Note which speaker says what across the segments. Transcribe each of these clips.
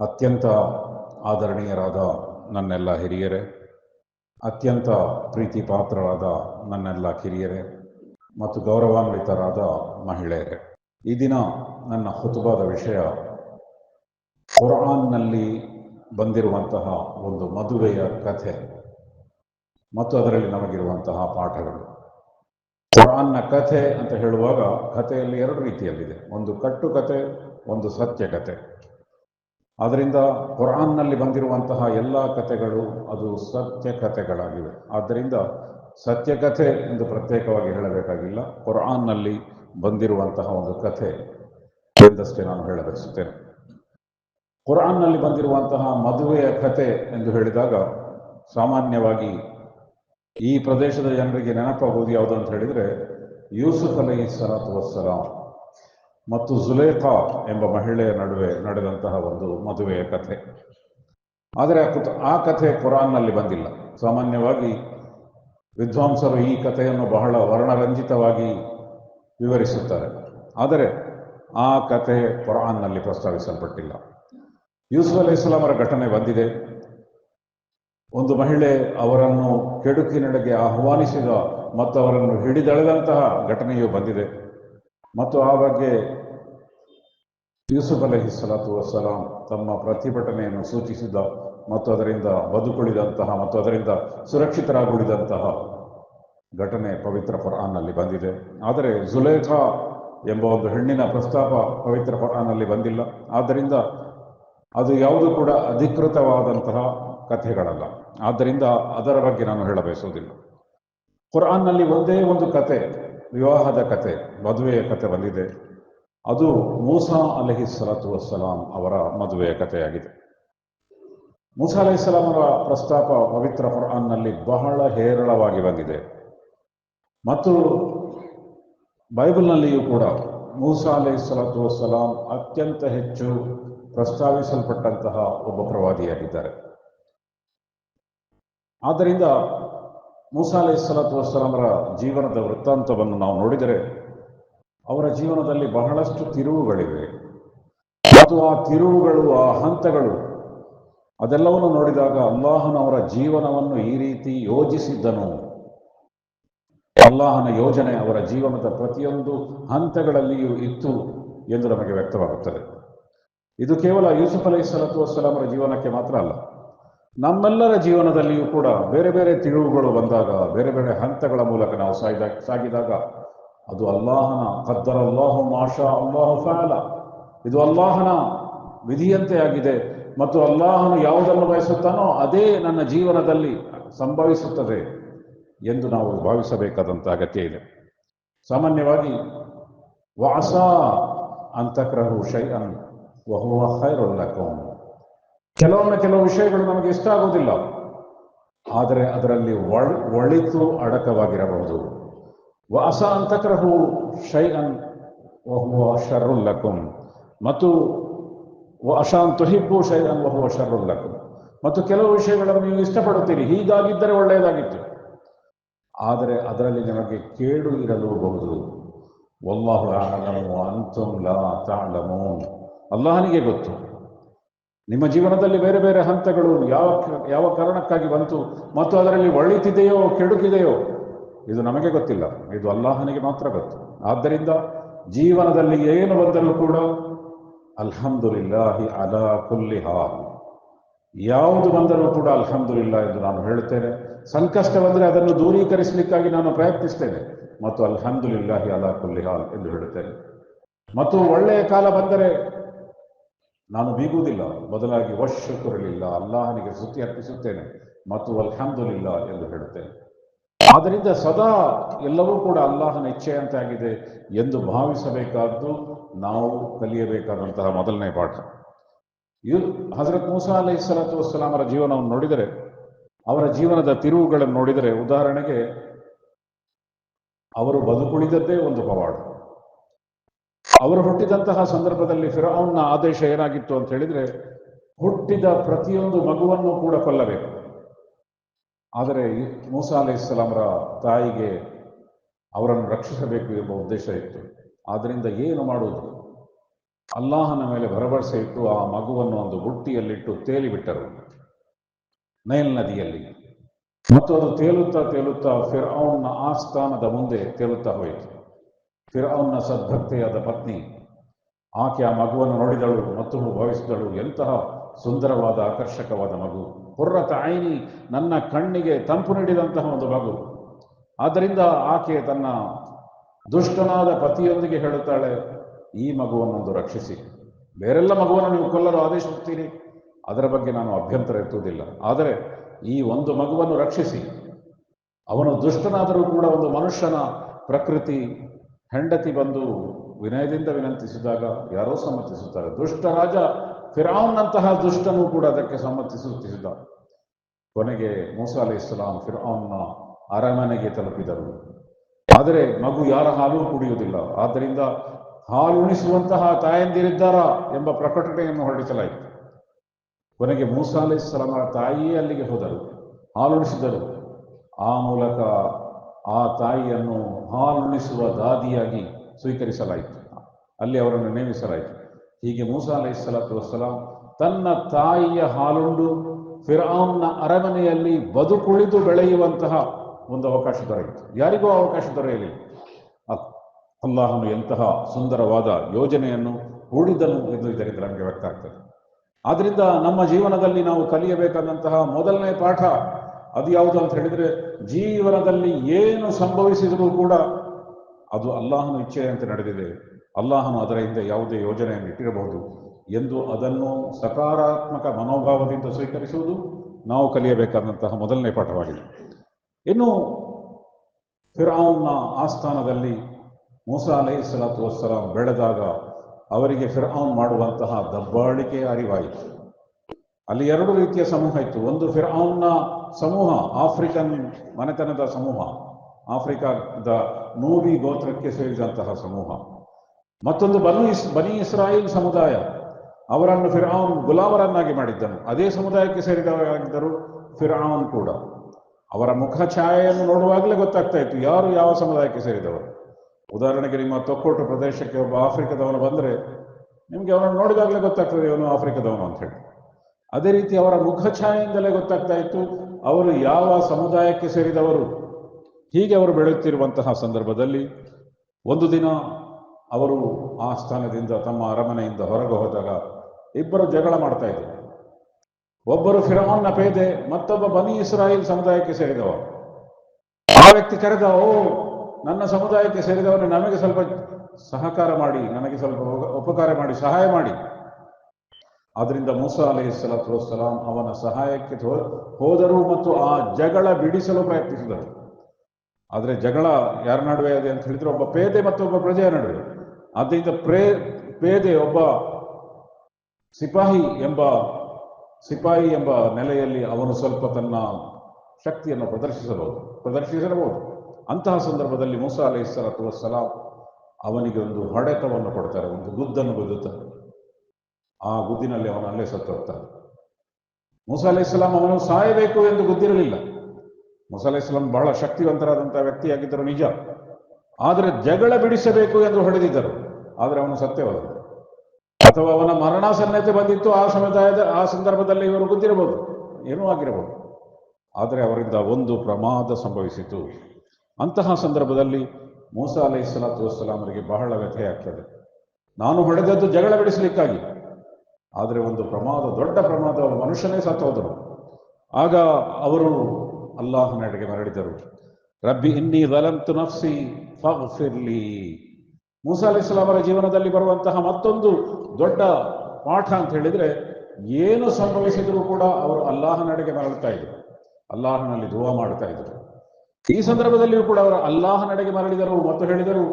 Speaker 1: ಅತ್ಯಂತ ಆದರಣೀಯರಾದ ನನ್ನೆಲ್ಲ ಹಿರಿಯರೇ, ಅತ್ಯಂತ ಪ್ರೀತಿ ಪಾತ್ರರಾದ ನನ್ನೆಲ್ಲ ಕಿರಿಯರೇ ಮತ್ತು ಗೌರವಾನ್ವಿತರಾದ ಮಹಿಳೆಯರೇ. ಈ ದಿನ ನನ್ನ ಹುತುಬಾದ ವಿಷಯ ಕುರಾನ್ನಲ್ಲಿ ಬಂದಿರುವಂತಹ ಒಂದು ಮದುವೆಯ ಕಥೆ ಮತ್ತು ಅದರಲ್ಲಿ ನಮಗಿರುವಂತಹ ಪಾಠಗಳು. ಕುರಾನ್ನ ಕಥೆ ಅಂತ ಹೇಳುವಾಗ ಕಥೆಯಲ್ಲಿ ಎರಡು ರೀತಿಯಲ್ಲಿದೆ. ಒಂದು ಕಟ್ಟು ಕಥೆ ಒಂದು ಸತ್ಯ ಕಥೆ ಆದ್ದರಿಂದ ಕುರಾನ್ನಲ್ಲಿ ಬಂದಿರುವಂತಹ ಎಲ್ಲ ಕಥೆಗಳು ಅದು ಸತ್ಯ ಕಥೆಗಳಾಗಿವೆ. ಆದ್ದರಿಂದ ಸತ್ಯ ಕಥೆ ಎಂದು ಪ್ರತ್ಯೇಕವಾಗಿ ಹೇಳಬೇಕಾಗಿಲ್ಲ. ಕುರಾನ್ನಲ್ಲಿ ಬಂದಿರುವಂತಹ ಒಂದು ಕಥೆ ಎಂದಷ್ಟೇ ನಾನು ಹೇಳಬಯಸುತ್ತೇನೆ. ಕುರಾನ್ನಲ್ಲಿ ಬಂದಿರುವಂತಹ ಮದುವೆಯ ಕಥೆ ಎಂದು ಹೇಳಿದಾಗ ಸಾಮಾನ್ಯವಾಗಿ ಈ ಪ್ರದೇಶದ ಜನರಿಗೆ ನೆನಪಾಗುವುದು ಯಾವುದು ಅಂತ ಹೇಳಿದರೆ ಯೂಸುಫ್ ಅಲಹಿ ಸಲಾತ್ ವಸ್ಸಲಾಂ. ಮತ್ತು ಜುಲೇಖಾ ಎಂಬ ಮಹಿಳೆಯ ನಡುವೆ ನಡೆದಂತಹ ಒಂದು ಮದುವೆಯ ಕಥೆ. ಆದರೆ ಆ ಕಥೆ ಕುರಾನ್ನಲ್ಲಿ ಬಂದಿಲ್ಲ. ಸಾಮಾನ್ಯವಾಗಿ ವಿದ್ವಾಂಸರು ಈ ಕಥೆಯನ್ನು ಬಹಳ ವರ್ಣರಂಜಿತವಾಗಿ ವಿವರಿಸುತ್ತಾರೆ. ಆದರೆ ಆ ಕಥೆ ಕುರಾನ್ನಲ್ಲಿ ಪ್ರಸ್ತಾವಿಸಲ್ಪಟ್ಟಿಲ್ಲ. ಯೂಸುಫ್ ಅಲಿ ಇಸ್ಲಾಮರ ಘಟನೆ ಬಂದಿದೆ. ಒಂದು ಮಹಿಳೆ ಅವರನ್ನು ಕೆಡುಕಿನೆಡೆಗೆ ಆಹ್ವಾನಿಸಿದ ಮತ್ತು ಅವರನ್ನು ಹಿಡಿದಳೆದಂತಹ ಘಟನೆಯು ಬಂದಿದೆ. ಮತ್ತು ಆ ಬಗ್ಗೆ ಯೂಸುಫ್ ಅಲಹಿ ಸಲಾತು ತಮ್ಮ ಪ್ರತಿಭಟನೆಯನ್ನು ಸೂಚಿಸಿದ ಮತ್ತು ಅದರಿಂದ ಬದುಕುಳಿದಂತಹ ಮತ್ತು ಅದರಿಂದ ಸುರಕ್ಷಿತರಾಗುಳಿದಂತಹ ಘಟನೆ ಪವಿತ್ರ ಪುರಾನ್ನಲ್ಲಿ ಬಂದಿದೆ. ಆದರೆ ಜುಲೇಖಾ ಎಂಬ ಒಂದು ಹೆಣ್ಣಿನ ಪ್ರಸ್ತಾಪ ಪವಿತ್ರ ಪುರಾನ್ನಲ್ಲಿ ಬಂದಿಲ್ಲ. ಆದ್ದರಿಂದ ಅದು ಯಾವುದು ಕೂಡ ಅಧಿಕೃತವಾದಂತಹ ಕಥೆಗಳಲ್ಲ. ಆದ್ದರಿಂದ ಅದರ ಬಗ್ಗೆ ನಾನು ಹೇಳಬಯಸುವುದಿಲ್ಲ. ಕುರಾನ್ನಲ್ಲಿ ಒಂದೇ ಒಂದು ಕತೆ ವಿವಾಹದ ಕತೆ, ಮದುವೆಯ ಕತೆ ಬಂದಿದೆ. ಅದು ಮೂಸಾ ಅಲಹಿ ಸಲತು ವಸ್ಸಲಾಂ ಅವರ ಮದುವೆಯ ಕಥೆಯಾಗಿದೆ ಮೂಸಾ ಅಲಹಿ ಅವರ ಪ್ರಸ್ತಾಪ ಪವಿತ್ರ ಕುರಾನ್ನಲ್ಲಿ ಬಹಳ ಹೇರಳವಾಗಿ ಬಂದಿದೆ. ಮತ್ತು ಬೈಬಲ್ನಲ್ಲಿಯೂ ಕೂಡ ಮೂಸಾ ಅಲಹಿ ಸಲತು ವಸ್ಸಲಾಂ ಅತ್ಯಂತ ಹೆಚ್ಚು ಪ್ರಸ್ತಾವಿಸಲ್ಪಟ್ಟಂತಹ ಒಬ್ಬ ಪ್ರವಾದಿಯಾಗಿದ್ದಾರೆ. ಆದ್ದರಿಂದ ಮೂಸಾ ಸಲತ್ ವಸ್ಸಲಾಮರ ಜೀವನದ ವೃತ್ತಾಂತವನ್ನು ನಾವು ನೋಡಿದರೆ ಅವರ ಜೀವನದಲ್ಲಿ ಬಹಳಷ್ಟು ತಿರುವುಗಳಿವೆ. ಮತ್ತು ಆ ತಿರುವುಗಳು, ಆ ಹಂತಗಳು ಅದೆಲ್ಲವನ್ನು ನೋಡಿದಾಗ ಅಲ್ಲಾಹನವರ ಜೀವನವನ್ನು ಈ ರೀತಿ ಯೋಜಿಸಿದ್ದನು. ಅಲ್ಲಾಹನ ಯೋಜನೆ ಅವರ ಜೀವನದ ಪ್ರತಿಯೊಂದು ಹಂತಗಳಲ್ಲಿಯೂ ಇತ್ತು ಎಂದು ನಮಗೆ ವ್ಯಕ್ತವಾಗುತ್ತದೆ. ಇದು ಕೇವಲ ಯೂಸುಫ್ ಅಲೈ ಸಲಾತು ವಸ್ಸಲಾಮರ ಜೀವನಕ್ಕೆ ಮಾತ್ರ ಅಲ್ಲ. ನಮ್ಮೆಲ್ಲರ ಜೀವನದಲ್ಲಿಯೂ ಕೂಡ ಬೇರೆ ಬೇರೆ ತಿರುವುಗಳು ಬಂದಾಗ, ಬೇರೆ ಬೇರೆ ಹಂತಗಳ ಮೂಲಕ ನಾವು ಸಾಯ್ದ, ಸಾಗಿದಾಗ, ಅದು ಅಲ್ಲಾಹನ ಕದ್ದರ ಅಲ್ಲಾಹು ಮಾಷಾ ಅಲ್ಲಾಹು ಫಾಲ. ಇದು ಅಲ್ಲಾಹನ ವಿಧಿಯಂತೆ ಆಗಿದೆ ಮತ್ತು ಅಲ್ಲಾಹನು ಯಾವುದನ್ನು ಬಯಸುತ್ತಾನೋ ಅದೇ ನನ್ನ ಜೀವನದಲ್ಲಿ ಸಂಭವಿಸುತ್ತದೆ ಎಂದು ನಾವು ಭಾವಿಸಬೇಕಾದಂಥ ಅಗತ್ಯ ಇದೆ. ಸಾಮಾನ್ಯವಾಗಿ, ವಾಸ ಅಂತಕ್ರಹು ಶೈ ಅನ್ ವಹುವ ಖೈರುಲ್ಲಕಂ ಕೆಲವೊಮ್ಮೆ ಕೆಲವು ವಿಷಯಗಳು ನಮಗೆ ಇಷ್ಟ ಆಗುವುದಿಲ್ಲ. ಆದರೆ ಅದರಲ್ಲಿ ಒಳ್, ಒಳಿತು ಅಡಕವಾಗಿರಬಹುದು. ವಾಸ ಅಂತಕ್ರಹು ಶೈ ಅನ್ ವಹುವ ಶರ್ರುಲ್ಲಕುಂ ಮತ್ತು ಅಶಾಂತು ಹಿಬ್ಬು ಶೈ ಅನ್ ವಹುವ ಶರ್ರುಲ್ಲಕುಂ ಮತ್ತು ಕೆಲವು ವಿಷಯಗಳನ್ನು ನೀವು ಇಷ್ಟಪಡುತ್ತೀರಿ ಹೀಗಾಗಿದ್ದರೆ ಒಳ್ಳೆಯದಾಗಿತ್ತು. ಆದರೆ ಅದರಲ್ಲಿ ನಿಮಗೆ ಕೇಡು ಇರಲೂಬಹುದು. ಬಹುದು ಅಲಮು ಅಂತುಂ ಲಾ ತಾಳಮೂನ್ ಅಲ್ಲಾಹನಿಗೆ ಗೊತ್ತು. ನಿಮ್ಮ ಜೀವನದಲ್ಲಿ ಬೇರೆ ಬೇರೆ ಹಂತಗಳು ಯಾವ ಯಾವ ಕಾರಣಕ್ಕಾಗಿ ಬಂತು ಮತ್ತು ಅದರಲ್ಲಿ ಒಳಿತಿದೆಯೋ ಕೆಡುಕಿದೆಯೋ, ಇದು ನಮಗೆ ಗೊತ್ತಿಲ್ಲ. ಇದು ಅಲ್ಲಾಹನಿಗೆ ಮಾತ್ರ ಗೊತ್ತು. ಆದ್ದರಿಂದ ಜೀವನದಲ್ಲಿ ಏನು ಬಂದರೂ ಕೂಡ, ಅಲ್ಹಮ್ದುಲಿಲ್ಲಾಹಿ ಅಲಾ ಕುಲ್ಲಿ ಹಾಲ್ ಯಾವುದು ಬಂದರೂ ಕೂಡ ಅಲ್ಹಮ್ದುಲಿಲ್ಲ ಎಂದು ನಾನು ಹೇಳುತ್ತೇನೆ. ಸಂಕಷ್ಟ ಬಂದರೆ ಅದನ್ನು ದೂರೀಕರಿಸಲಿಕ್ಕಾಗಿ ನಾನು ಪ್ರಯತ್ನಿಸ್ತೇನೆ. ಮತ್ತು ಅಲ್ಹಮ್ದುಲಿಲ್ಲಾಹಿ ಅಲಾ ಕುಲ್ಲಿ ಹಾಲ್ ಎಂದು ಹೇಳುತ್ತೇನೆ. ಮತ್ತು ಒಳ್ಳೆಯ ಕಾಲ ಬಂದರೆ ನಾನು ಬೀಗುವುದಿಲ್ಲ. ಬದಲಾಗಿ ವಶಕುರಲಿಲ್ಲ. ಅಲ್ಲಾಹನಿಗೆ ಸ್ತುತಿ ಅರ್ಪಿಸುತ್ತೇನೆ. ಮತ್ತು ಅಲ್ಹಮ್ದುಲಿಲ್ಲ ಎಂದು ಹೇಳುತ್ತೇನೆ. ಆದ್ದರಿಂದ ಸದಾ ಎಲ್ಲವೂ ಕೂಡ ಅಲ್ಲಾಹನ ಇಚ್ಛೆಯಂತೆ ಆಗಿದೆ ಎಂದು ಭಾವಿಸಬೇಕಾದ್ದು ನಾವು ಕಲಿಯಬೇಕಾದಂತಹ ಮೊದಲನೇ ಪಾಠ. ಇದು ಹಜರತ್ ಮೂಸಾ ಅಲೈ ಸಲಾತು ವಸ್ಸಲಾಮರ ಜೀವನವನ್ನು ನೋಡಿದರೆ, ಅವರ ಜೀವನದ ತಿರುವುಗಳನ್ನು ನೋಡಿದರೆ ಉದಾಹರಣೆಗೆ, ಅವರು ಬದುಕುಳಿದದ್ದೇ ಒಂದು ಪವಾಡ. ಅವರು ಹುಟ್ಟಿದಂತಹ ಸಂದರ್ಭದಲ್ಲಿ ಫಿರಾವ್ನ ಆದೇಶ ಏನಾಗಿತ್ತು ಅಂತ ಹೇಳಿದ್ರೆ, ಹುಟ್ಟಿದ ಪ್ರತಿಯೊಂದು ಮಗುವನ್ನು ಕೂಡ ಕೊಲ್ಲಬೇಕು. ಆದರೆ ಮೂಸಾ ಅಲಿ ತಾಯಿಗೆ ಅವರನ್ನು ರಕ್ಷಿಸಬೇಕು ಎಂಬ ಉದ್ದೇಶ ಇತ್ತು. ಆದ್ದರಿಂದ ಏನು ಮಾಡುವುದು? ಅಲ್ಲಾಹನ ಮೇಲೆ ಭರವಸೆ ಇಟ್ಟು ಆ ಮಗುವನ್ನು ಒಂದು ಬುಟ್ಟಿಯಲ್ಲಿಟ್ಟು ತೇಲಿಬಿಟ್ಟರು. ನೈಲ್ ನದಿಯಲ್ಲಿ. ಮತ್ತು ಅದು ತೇಲುತ್ತಾ ತೇಲುತ್ತಾ ಫಿರ್ಔನ್ನ ಆಸ್ಥಾನದ ಮುಂದೆ ತೇಲುತ್ತಾ ಹೋಯಿತು. ಫಿರ್ಔನ್ನ ಸದ್ಭಕ್ತೆಯಾದ ಪತ್ನಿ. ಆಕೆ ಆ ಮಗುವನ್ನು ನೋಡಿದಳು ಮತ್ತು ಭಾವಿಸಿದಳು. ಎಂತಹ ಸುಂದರವಾದ, ಆಕರ್ಷಕವಾದ ಮಗು. ಪುರ್ರ ತಾಯಿನಿ ನನ್ನ ಕಣ್ಣಿಗೆ ತಂಪು ನೀಡಿದಂತಹ ಒಂದು ಮಗು. ಆದ್ದರಿಂದ ಆಕೆ ತನ್ನ ದುಷ್ಟನಾದ ಪತಿಯೊಂದಿಗೆ ಹೇಳುತ್ತಾಳೆ, ಈ ಮಗುವನ್ನೊಂದು ರಕ್ಷಿಸಿ. ಬೇರೆಲ್ಲ ಮಗುವನ್ನು ನೀವು ಕೊಲ್ಲಲು ಆದೇಶಿಸುತ್ತೀರಿ. ಅದರ ಬಗ್ಗೆ ನಾನು ಅಭ್ಯಂತರ ಎತ್ತುವುದಿಲ್ಲ. ಆದರೆ ಈ ಒಂದು ಮಗುವನ್ನು ರಕ್ಷಿಸಿ. ಅವನು ದುಷ್ಟನಾದರೂ ಕೂಡ ಒಂದು ಮನುಷ್ಯನ ಪ್ರಕೃತಿ ಹೆಂಡತಿ ಬಂದು ವಿನಯದಿಂದ ವಿನಂತಿಸಿದಾಗ ಯಾರೋ ಸಮ್ಮತಿಸುತ್ತಾರೆ. ದುಷ್ಟ ರಾಜ ಫಿರಾವ್ನಂತಹ ದುಷ್ಟನೂ ಕೂಡ ಅದಕ್ಕೆ ಸಮ್ಮತಿಸುತ್ತಿದ್ದ. ಕೊನೆಗೆ ಮೂಸಾ ಅಲಿ ಇಸ್ಲಾಂ ಫಿರಾವ್ನ ಅರಮನೆಗೆ ತಲುಪಿದರು. ಆದರೆ ಮಗು ಯಾರ ಹಾಲು ಕುಡಿಯುವುದಿಲ್ಲ. ಆದ್ದರಿಂದ ಹಾಲುಣಿಸುವಂತಹ ತಾಯಂದಿರಿದ್ದಾರ ಎಂಬ ಪ್ರಕಟಣೆಯನ್ನು ಹೊರಡಿಸಲಾಯಿತು. ಕೊನೆಗೆ ಮೂಸಾ ಅಲಿ ಇಸ್ಲಾಮರ ತಾಯಿಯೇ ಅಲ್ಲಿಗೆ ಹೋದರು. ಹಾಲುಣಿಸಿದರು. ಆ ಮೂಲಕ ಆ ತಾಯಿಯನ್ನು ಹಾಲುಣಿಸುವ ದಾದಿಯಾಗಿ ಸ್ವೀಕರಿಸಲಾಯಿತು. ಅಲ್ಲಿ ಅವರನ್ನು ನೇಮಿಸಲಾಯಿತು. ಹೀಗೆ ಮೂಸಾ ಅಲೈ ಸಲಾತು ವಸ್ಸಲಾಂ ತನ್ನ ತಾಯಿಯ ಹಾಲುಂಡು ಫಿರಾಮ್ನ ಅರಮನೆಯಲ್ಲಿ ಬದುಕುಳಿದು ಬೆಳೆಯುವಂತಹ ಒಂದು ಅವಕಾಶ ದೊರೆಯಿತು. ಯಾರಿಗೂ ಅವಕಾಶ ದೊರೆಯಲಿಲ್ಲ. ಅ- ಅಲ್ಲಾಹನು ಎಂತಹ ಸುಂದರವಾದ ಯೋಜನೆಯನ್ನು ಹೂಡಿದನು ಎಂದು ಇದರಿಂದ ನಮಗೆ ವ್ಯಕ್ತ ಆಗ್ತದೆ ಆದ್ದರಿಂದ ನಮ್ಮ ಜೀವನದಲ್ಲಿ ನಾವು ಕಲಿಯಬೇಕಾದಂತಹ ಮೊದಲನೇ ಪಾಠ ಅದು ಯಾವುದು ಅಂತ ಹೇಳಿದ್ರೆ ಜೀವನದಲ್ಲಿ ಏನು ಸಂಭವಿಸಿದರೂ ಕೂಡ ಅದು ಅಲ್ಲಾಹನ ಇಚ್ಛೆಯಂತೆ ನಡೆದಿದೆ. ಅಲ್ಲಾಹನು ಅದರ ಹಿಂದೆ ಯಾವುದೇ ಯೋಜನೆಯನ್ನು ಇಟ್ಟಿರಬಹುದು. ಎಂದು ಅದನ್ನು ಸಕಾರಾತ್ಮಕ ಮನೋಭಾವದಿಂದ ಸ್ವೀಕರಿಸುವುದು ನಾವು ಕಲಿಯಬೇಕಾದಂತಹ ಮೊದಲನೇ ಪಾಠವಾಗಿದೆ. ಇನ್ನು ಫಿರಾವ್ನ ಆಸ್ಥಾನದಲ್ಲಿ ಮೂಸಾ ಅಲೈ ಸಲಾತು ವಸ್ಸಲಾಂ ಬೆಳೆದಾಗ ಅವರಿಗೆ ಫಿರಾವ್ ಮಾಡುವಂತಹ ದಬ್ಬಾಳಿಕೆ ಅರಿವಾಯಿತು. ಅಲ್ಲಿ ಎರಡು ರೀತಿಯ ಸಮೂಹ ಇತ್ತು. ಒಂದು ಫಿರ್ಔನ್ನ ಸಮೂಹ, ಆಫ್ರಿಕನ್ ಮನೆತನದ ಸಮೂಹ, ಆಫ್ರಿಕಾದ ನೂಬಿ ಗೋತ್ರಕ್ಕೆ ಸೇರಿದಂತಹ ಸಮೂಹ. ಮತ್ತೊಂದು ಬನು ಇಸ್, ಬನಿ ಇಸ್ರಾಯಿಲ್ ಸಮುದಾಯ, ಅವರನ್ನು ಫಿರ್ಔನ್ ಗುಲಾಮರನ್ನಾಗಿ ಮಾಡಿದ್ದನು. ಅದೇ ಸಮುದಾಯಕ್ಕೆ ಸೇರಿದವರಾಗಿದ್ದರು ಫಿರ್ಔನ್ ಕೂಡ. ಅವರ ಮುಖ ಛಾಯೆಯನ್ನು ನೋಡುವಾಗಲೇ ಗೊತ್ತಾಗ್ತಾ ಇತ್ತು, ಯಾರು ಯಾವ ಸಮುದಾಯಕ್ಕೆ ಸೇರಿದವರು. ಉದಾಹರಣೆಗೆ ನಿಮ್ಮ ತೊಕ್ಕೋಟು ಪ್ರದೇಶಕ್ಕೆ ಒಬ್ಬ ಆಫ್ರಿಕಾದವನು ಬಂದರೆ ನಿಮಗೆ ಅವನನ್ನು ನೋಡಿದಾಗಲೇ ಗೊತ್ತಾಗ್ತದೆ ಇವನು ಆಫ್ರಿಕಾದವನು ಅಂತ ಹೇಳಿ. ಅದೇ ರೀತಿ ಅವರ ಮುಖ ಛಾಯೆಯಿಂದಲೇ ಗೊತ್ತಾಗ್ತಾ ಇತ್ತು, ಅವರು ಯಾವ ಸಮುದಾಯಕ್ಕೆ ಸೇರಿದವರು, ಹೀಗೆ ಅವರು ಬೆಳೆಯುತ್ತಿರುವಂತಹ ಸಂದರ್ಭದಲ್ಲಿ ಒಂದು ದಿನ ಅವರು ಆ ಸ್ಥಾನದಿಂದ ತಮ್ಮ ಅರಮನೆಯಿಂದ ಹೊರಗೆ ಹೋದಾಗ ಇಬ್ಬರು ಜಗಳ ಮಾಡ್ತಾ ಇದ್ರು. ಒಬ್ಬರು ಫಿರಮನ್ನ ಪೇದೆ, ಮತ್ತೊಬ್ಬ ಬನಿ ಇಸ್ರಾಯಿಲ್ ಸಮುದಾಯಕ್ಕೆ ಸೇರಿದವ. ಆ ವ್ಯಕ್ತಿ ಕರೆದ, ಓ, ನನ್ನ ಸಮುದಾಯಕ್ಕೆ ಸೇರಿದವನು ನನಗೆ ಸ್ವಲ್ಪ ಸಹಕಾರ ಮಾಡಿ, ನನಗೆ ಸ್ವಲ್ಪ ಉಪ- ಉಪಕಾರ ಮಾಡಿ, ಸಹಾಯ ಮಾಡಿ. ಆದ್ರಿಂದ ಮೂಸಾ ಅಲಹಿ ಸಲಾತು ವಸ್ಸಲಾಂ ಅವನ ಸಹಾಯಕ್ಕೆ ಹೋದರು ಮತ್ತು ಆ ಜಗಳ ಬಿಡಿಸಲು ಪ್ರಯತ್ನಿಸಿದರು. ಆದರೆ ಜಗಳ ಯಾರ ನಡುವೆ ಇದೆ ಅಂತ ಹೇಳಿದ್ರೆ ಒಬ್ಬ ಪೇದೆ ಮತ್ತು ಒಬ್ಬ ಪ್ರಜೆಯ ನಡುವೆ. ಆದ್ದರಿಂದ ಪ್ರೇ, ಪೇದೆ ಒಬ್ಬ ಸಿಪಾಹಿ ಎಂಬ ಸಿಪಾಯಿ ಎಂಬ ನೆಲೆಯಲ್ಲಿ ಅವನು ಸ್ವಲ್ಪ ತನ್ನ ಶಕ್ತಿಯನ್ನು ಪ್ರದರ್ಶಿಸಬಹುದು ಪ್ರದರ್ಶಿಸಿರಬಹುದು ಅಂತಹ ಸಂದರ್ಭದಲ್ಲಿ ಮೂಸಾ ಅಲಹಿ ಸಲಾತು ವಸ್ಸಲಾಂ ಅವನಿಗೆ ಒಂದು ಹೊಡೆತವನ್ನು ಕೊಡ್ತಾರೆ, ಒಂದು ಗುದ್ದನ್ನು ಗುದ್ದುತ್ತಾರೆ ಆ ಗುದ್ದಿನಲ್ಲಿ ಅವನು ಅಲ್ಲೇ ಸತ್ತು ಹೋಗ್ತಾನೆ. ಮೂಸಾ ಅಲೈಹಿ ಸಲಾಂ ಅವನು ಸಾಯಬೇಕು ಎಂದು ಗುದ್ದಿರಲಿಲ್ಲ. ಮೂಸಾ ಅಲೈಹಿ ಇಸ್ಲಾಂ ಬಹಳ ಶಕ್ತಿವಂತರಾದಂತಹ ವ್ಯಕ್ತಿಯಾಗಿದ್ದರು ನಿಜ. ಆದರೆ ಜಗಳ ಬಿಡಿಸಬೇಕು ಎಂದು ಹೊಡೆದಿದ್ದರು. ಆದರೆ ಅವನು ಸತ್ಯ ಹೋದ ಅಥವಾ ಅವನ ಮರಣಾಸನ್ನತೆ ಬಂದಿತ್ತು ಆ ಸಮುದಾಯದ, ಆ ಸಂದರ್ಭದಲ್ಲಿ ಇವರು ಗುದ್ದಿರಬಹುದು. ಏನೂ ಆಗಿರಬಹುದು. ಆದರೆ ಅವರಿಂದ ಒಂದು ಪ್ರಮಾದ ಸಂಭವಿಸಿತು. ಅಂತಹ ಸಂದರ್ಭದಲ್ಲಿ ಮೂಸಾ ಅಲೈಹಿ ಇಸ್ಲಾತು ವಸ್ಸಲಾಮರಿಗೆ ಬಹಳ ವ್ಯಥೆ ಆಗ್ತದೆ. ನಾನು ಹೊಡೆದದ್ದು ಜಗಳ ಬಿಡಿಸಲಿಕ್ಕಾಗಿ. ಆದರೆ ಒಂದು ಪ್ರಮಾದ, ದೊಡ್ಡ ಪ್ರಮಾದ ಮನುಷ್ಯನೇ ಸತ್ತೋದರು ಆಗ ಅವರು ಅಲ್ಲಾಹನೆಡೆಗೆ ಮರಳಿದರು. ರಬ್ಬಿ ಇನ್ನಿ ವಲಂತು ನಫ್ಸಿ ಫಿರ್ಲಿ ಮೂಸಾ ಅಲಿ ಇಸ್ಲಾಮರ ಜೀವನದಲ್ಲಿ ಬರುವಂತಹ ಮತ್ತೊಂದು ದೊಡ್ಡ ಪಾಠ ಅಂತ ಹೇಳಿದ್ರೆ, ಏನು ಸಂಭವಿಸಿದರೂ ಕೂಡ ಅವರು ಅಲ್ಲಾಹನೆಡೆಗೆ ಮರಳುತ್ತಾ ಇದ್ರು. ಅಲ್ಲಾಹನಲ್ಲಿ ದುವಾ ಮಾಡ್ತಾ ಇದ್ರು. ಈ ಸಂದರ್ಭದಲ್ಲಿಯೂ ಕೂಡ ಅವರು ಅಲ್ಲಾಹನೆಡೆಗೆ ಮರಳಿದರು ಮತ್ತು ಹೇಳಿದರು,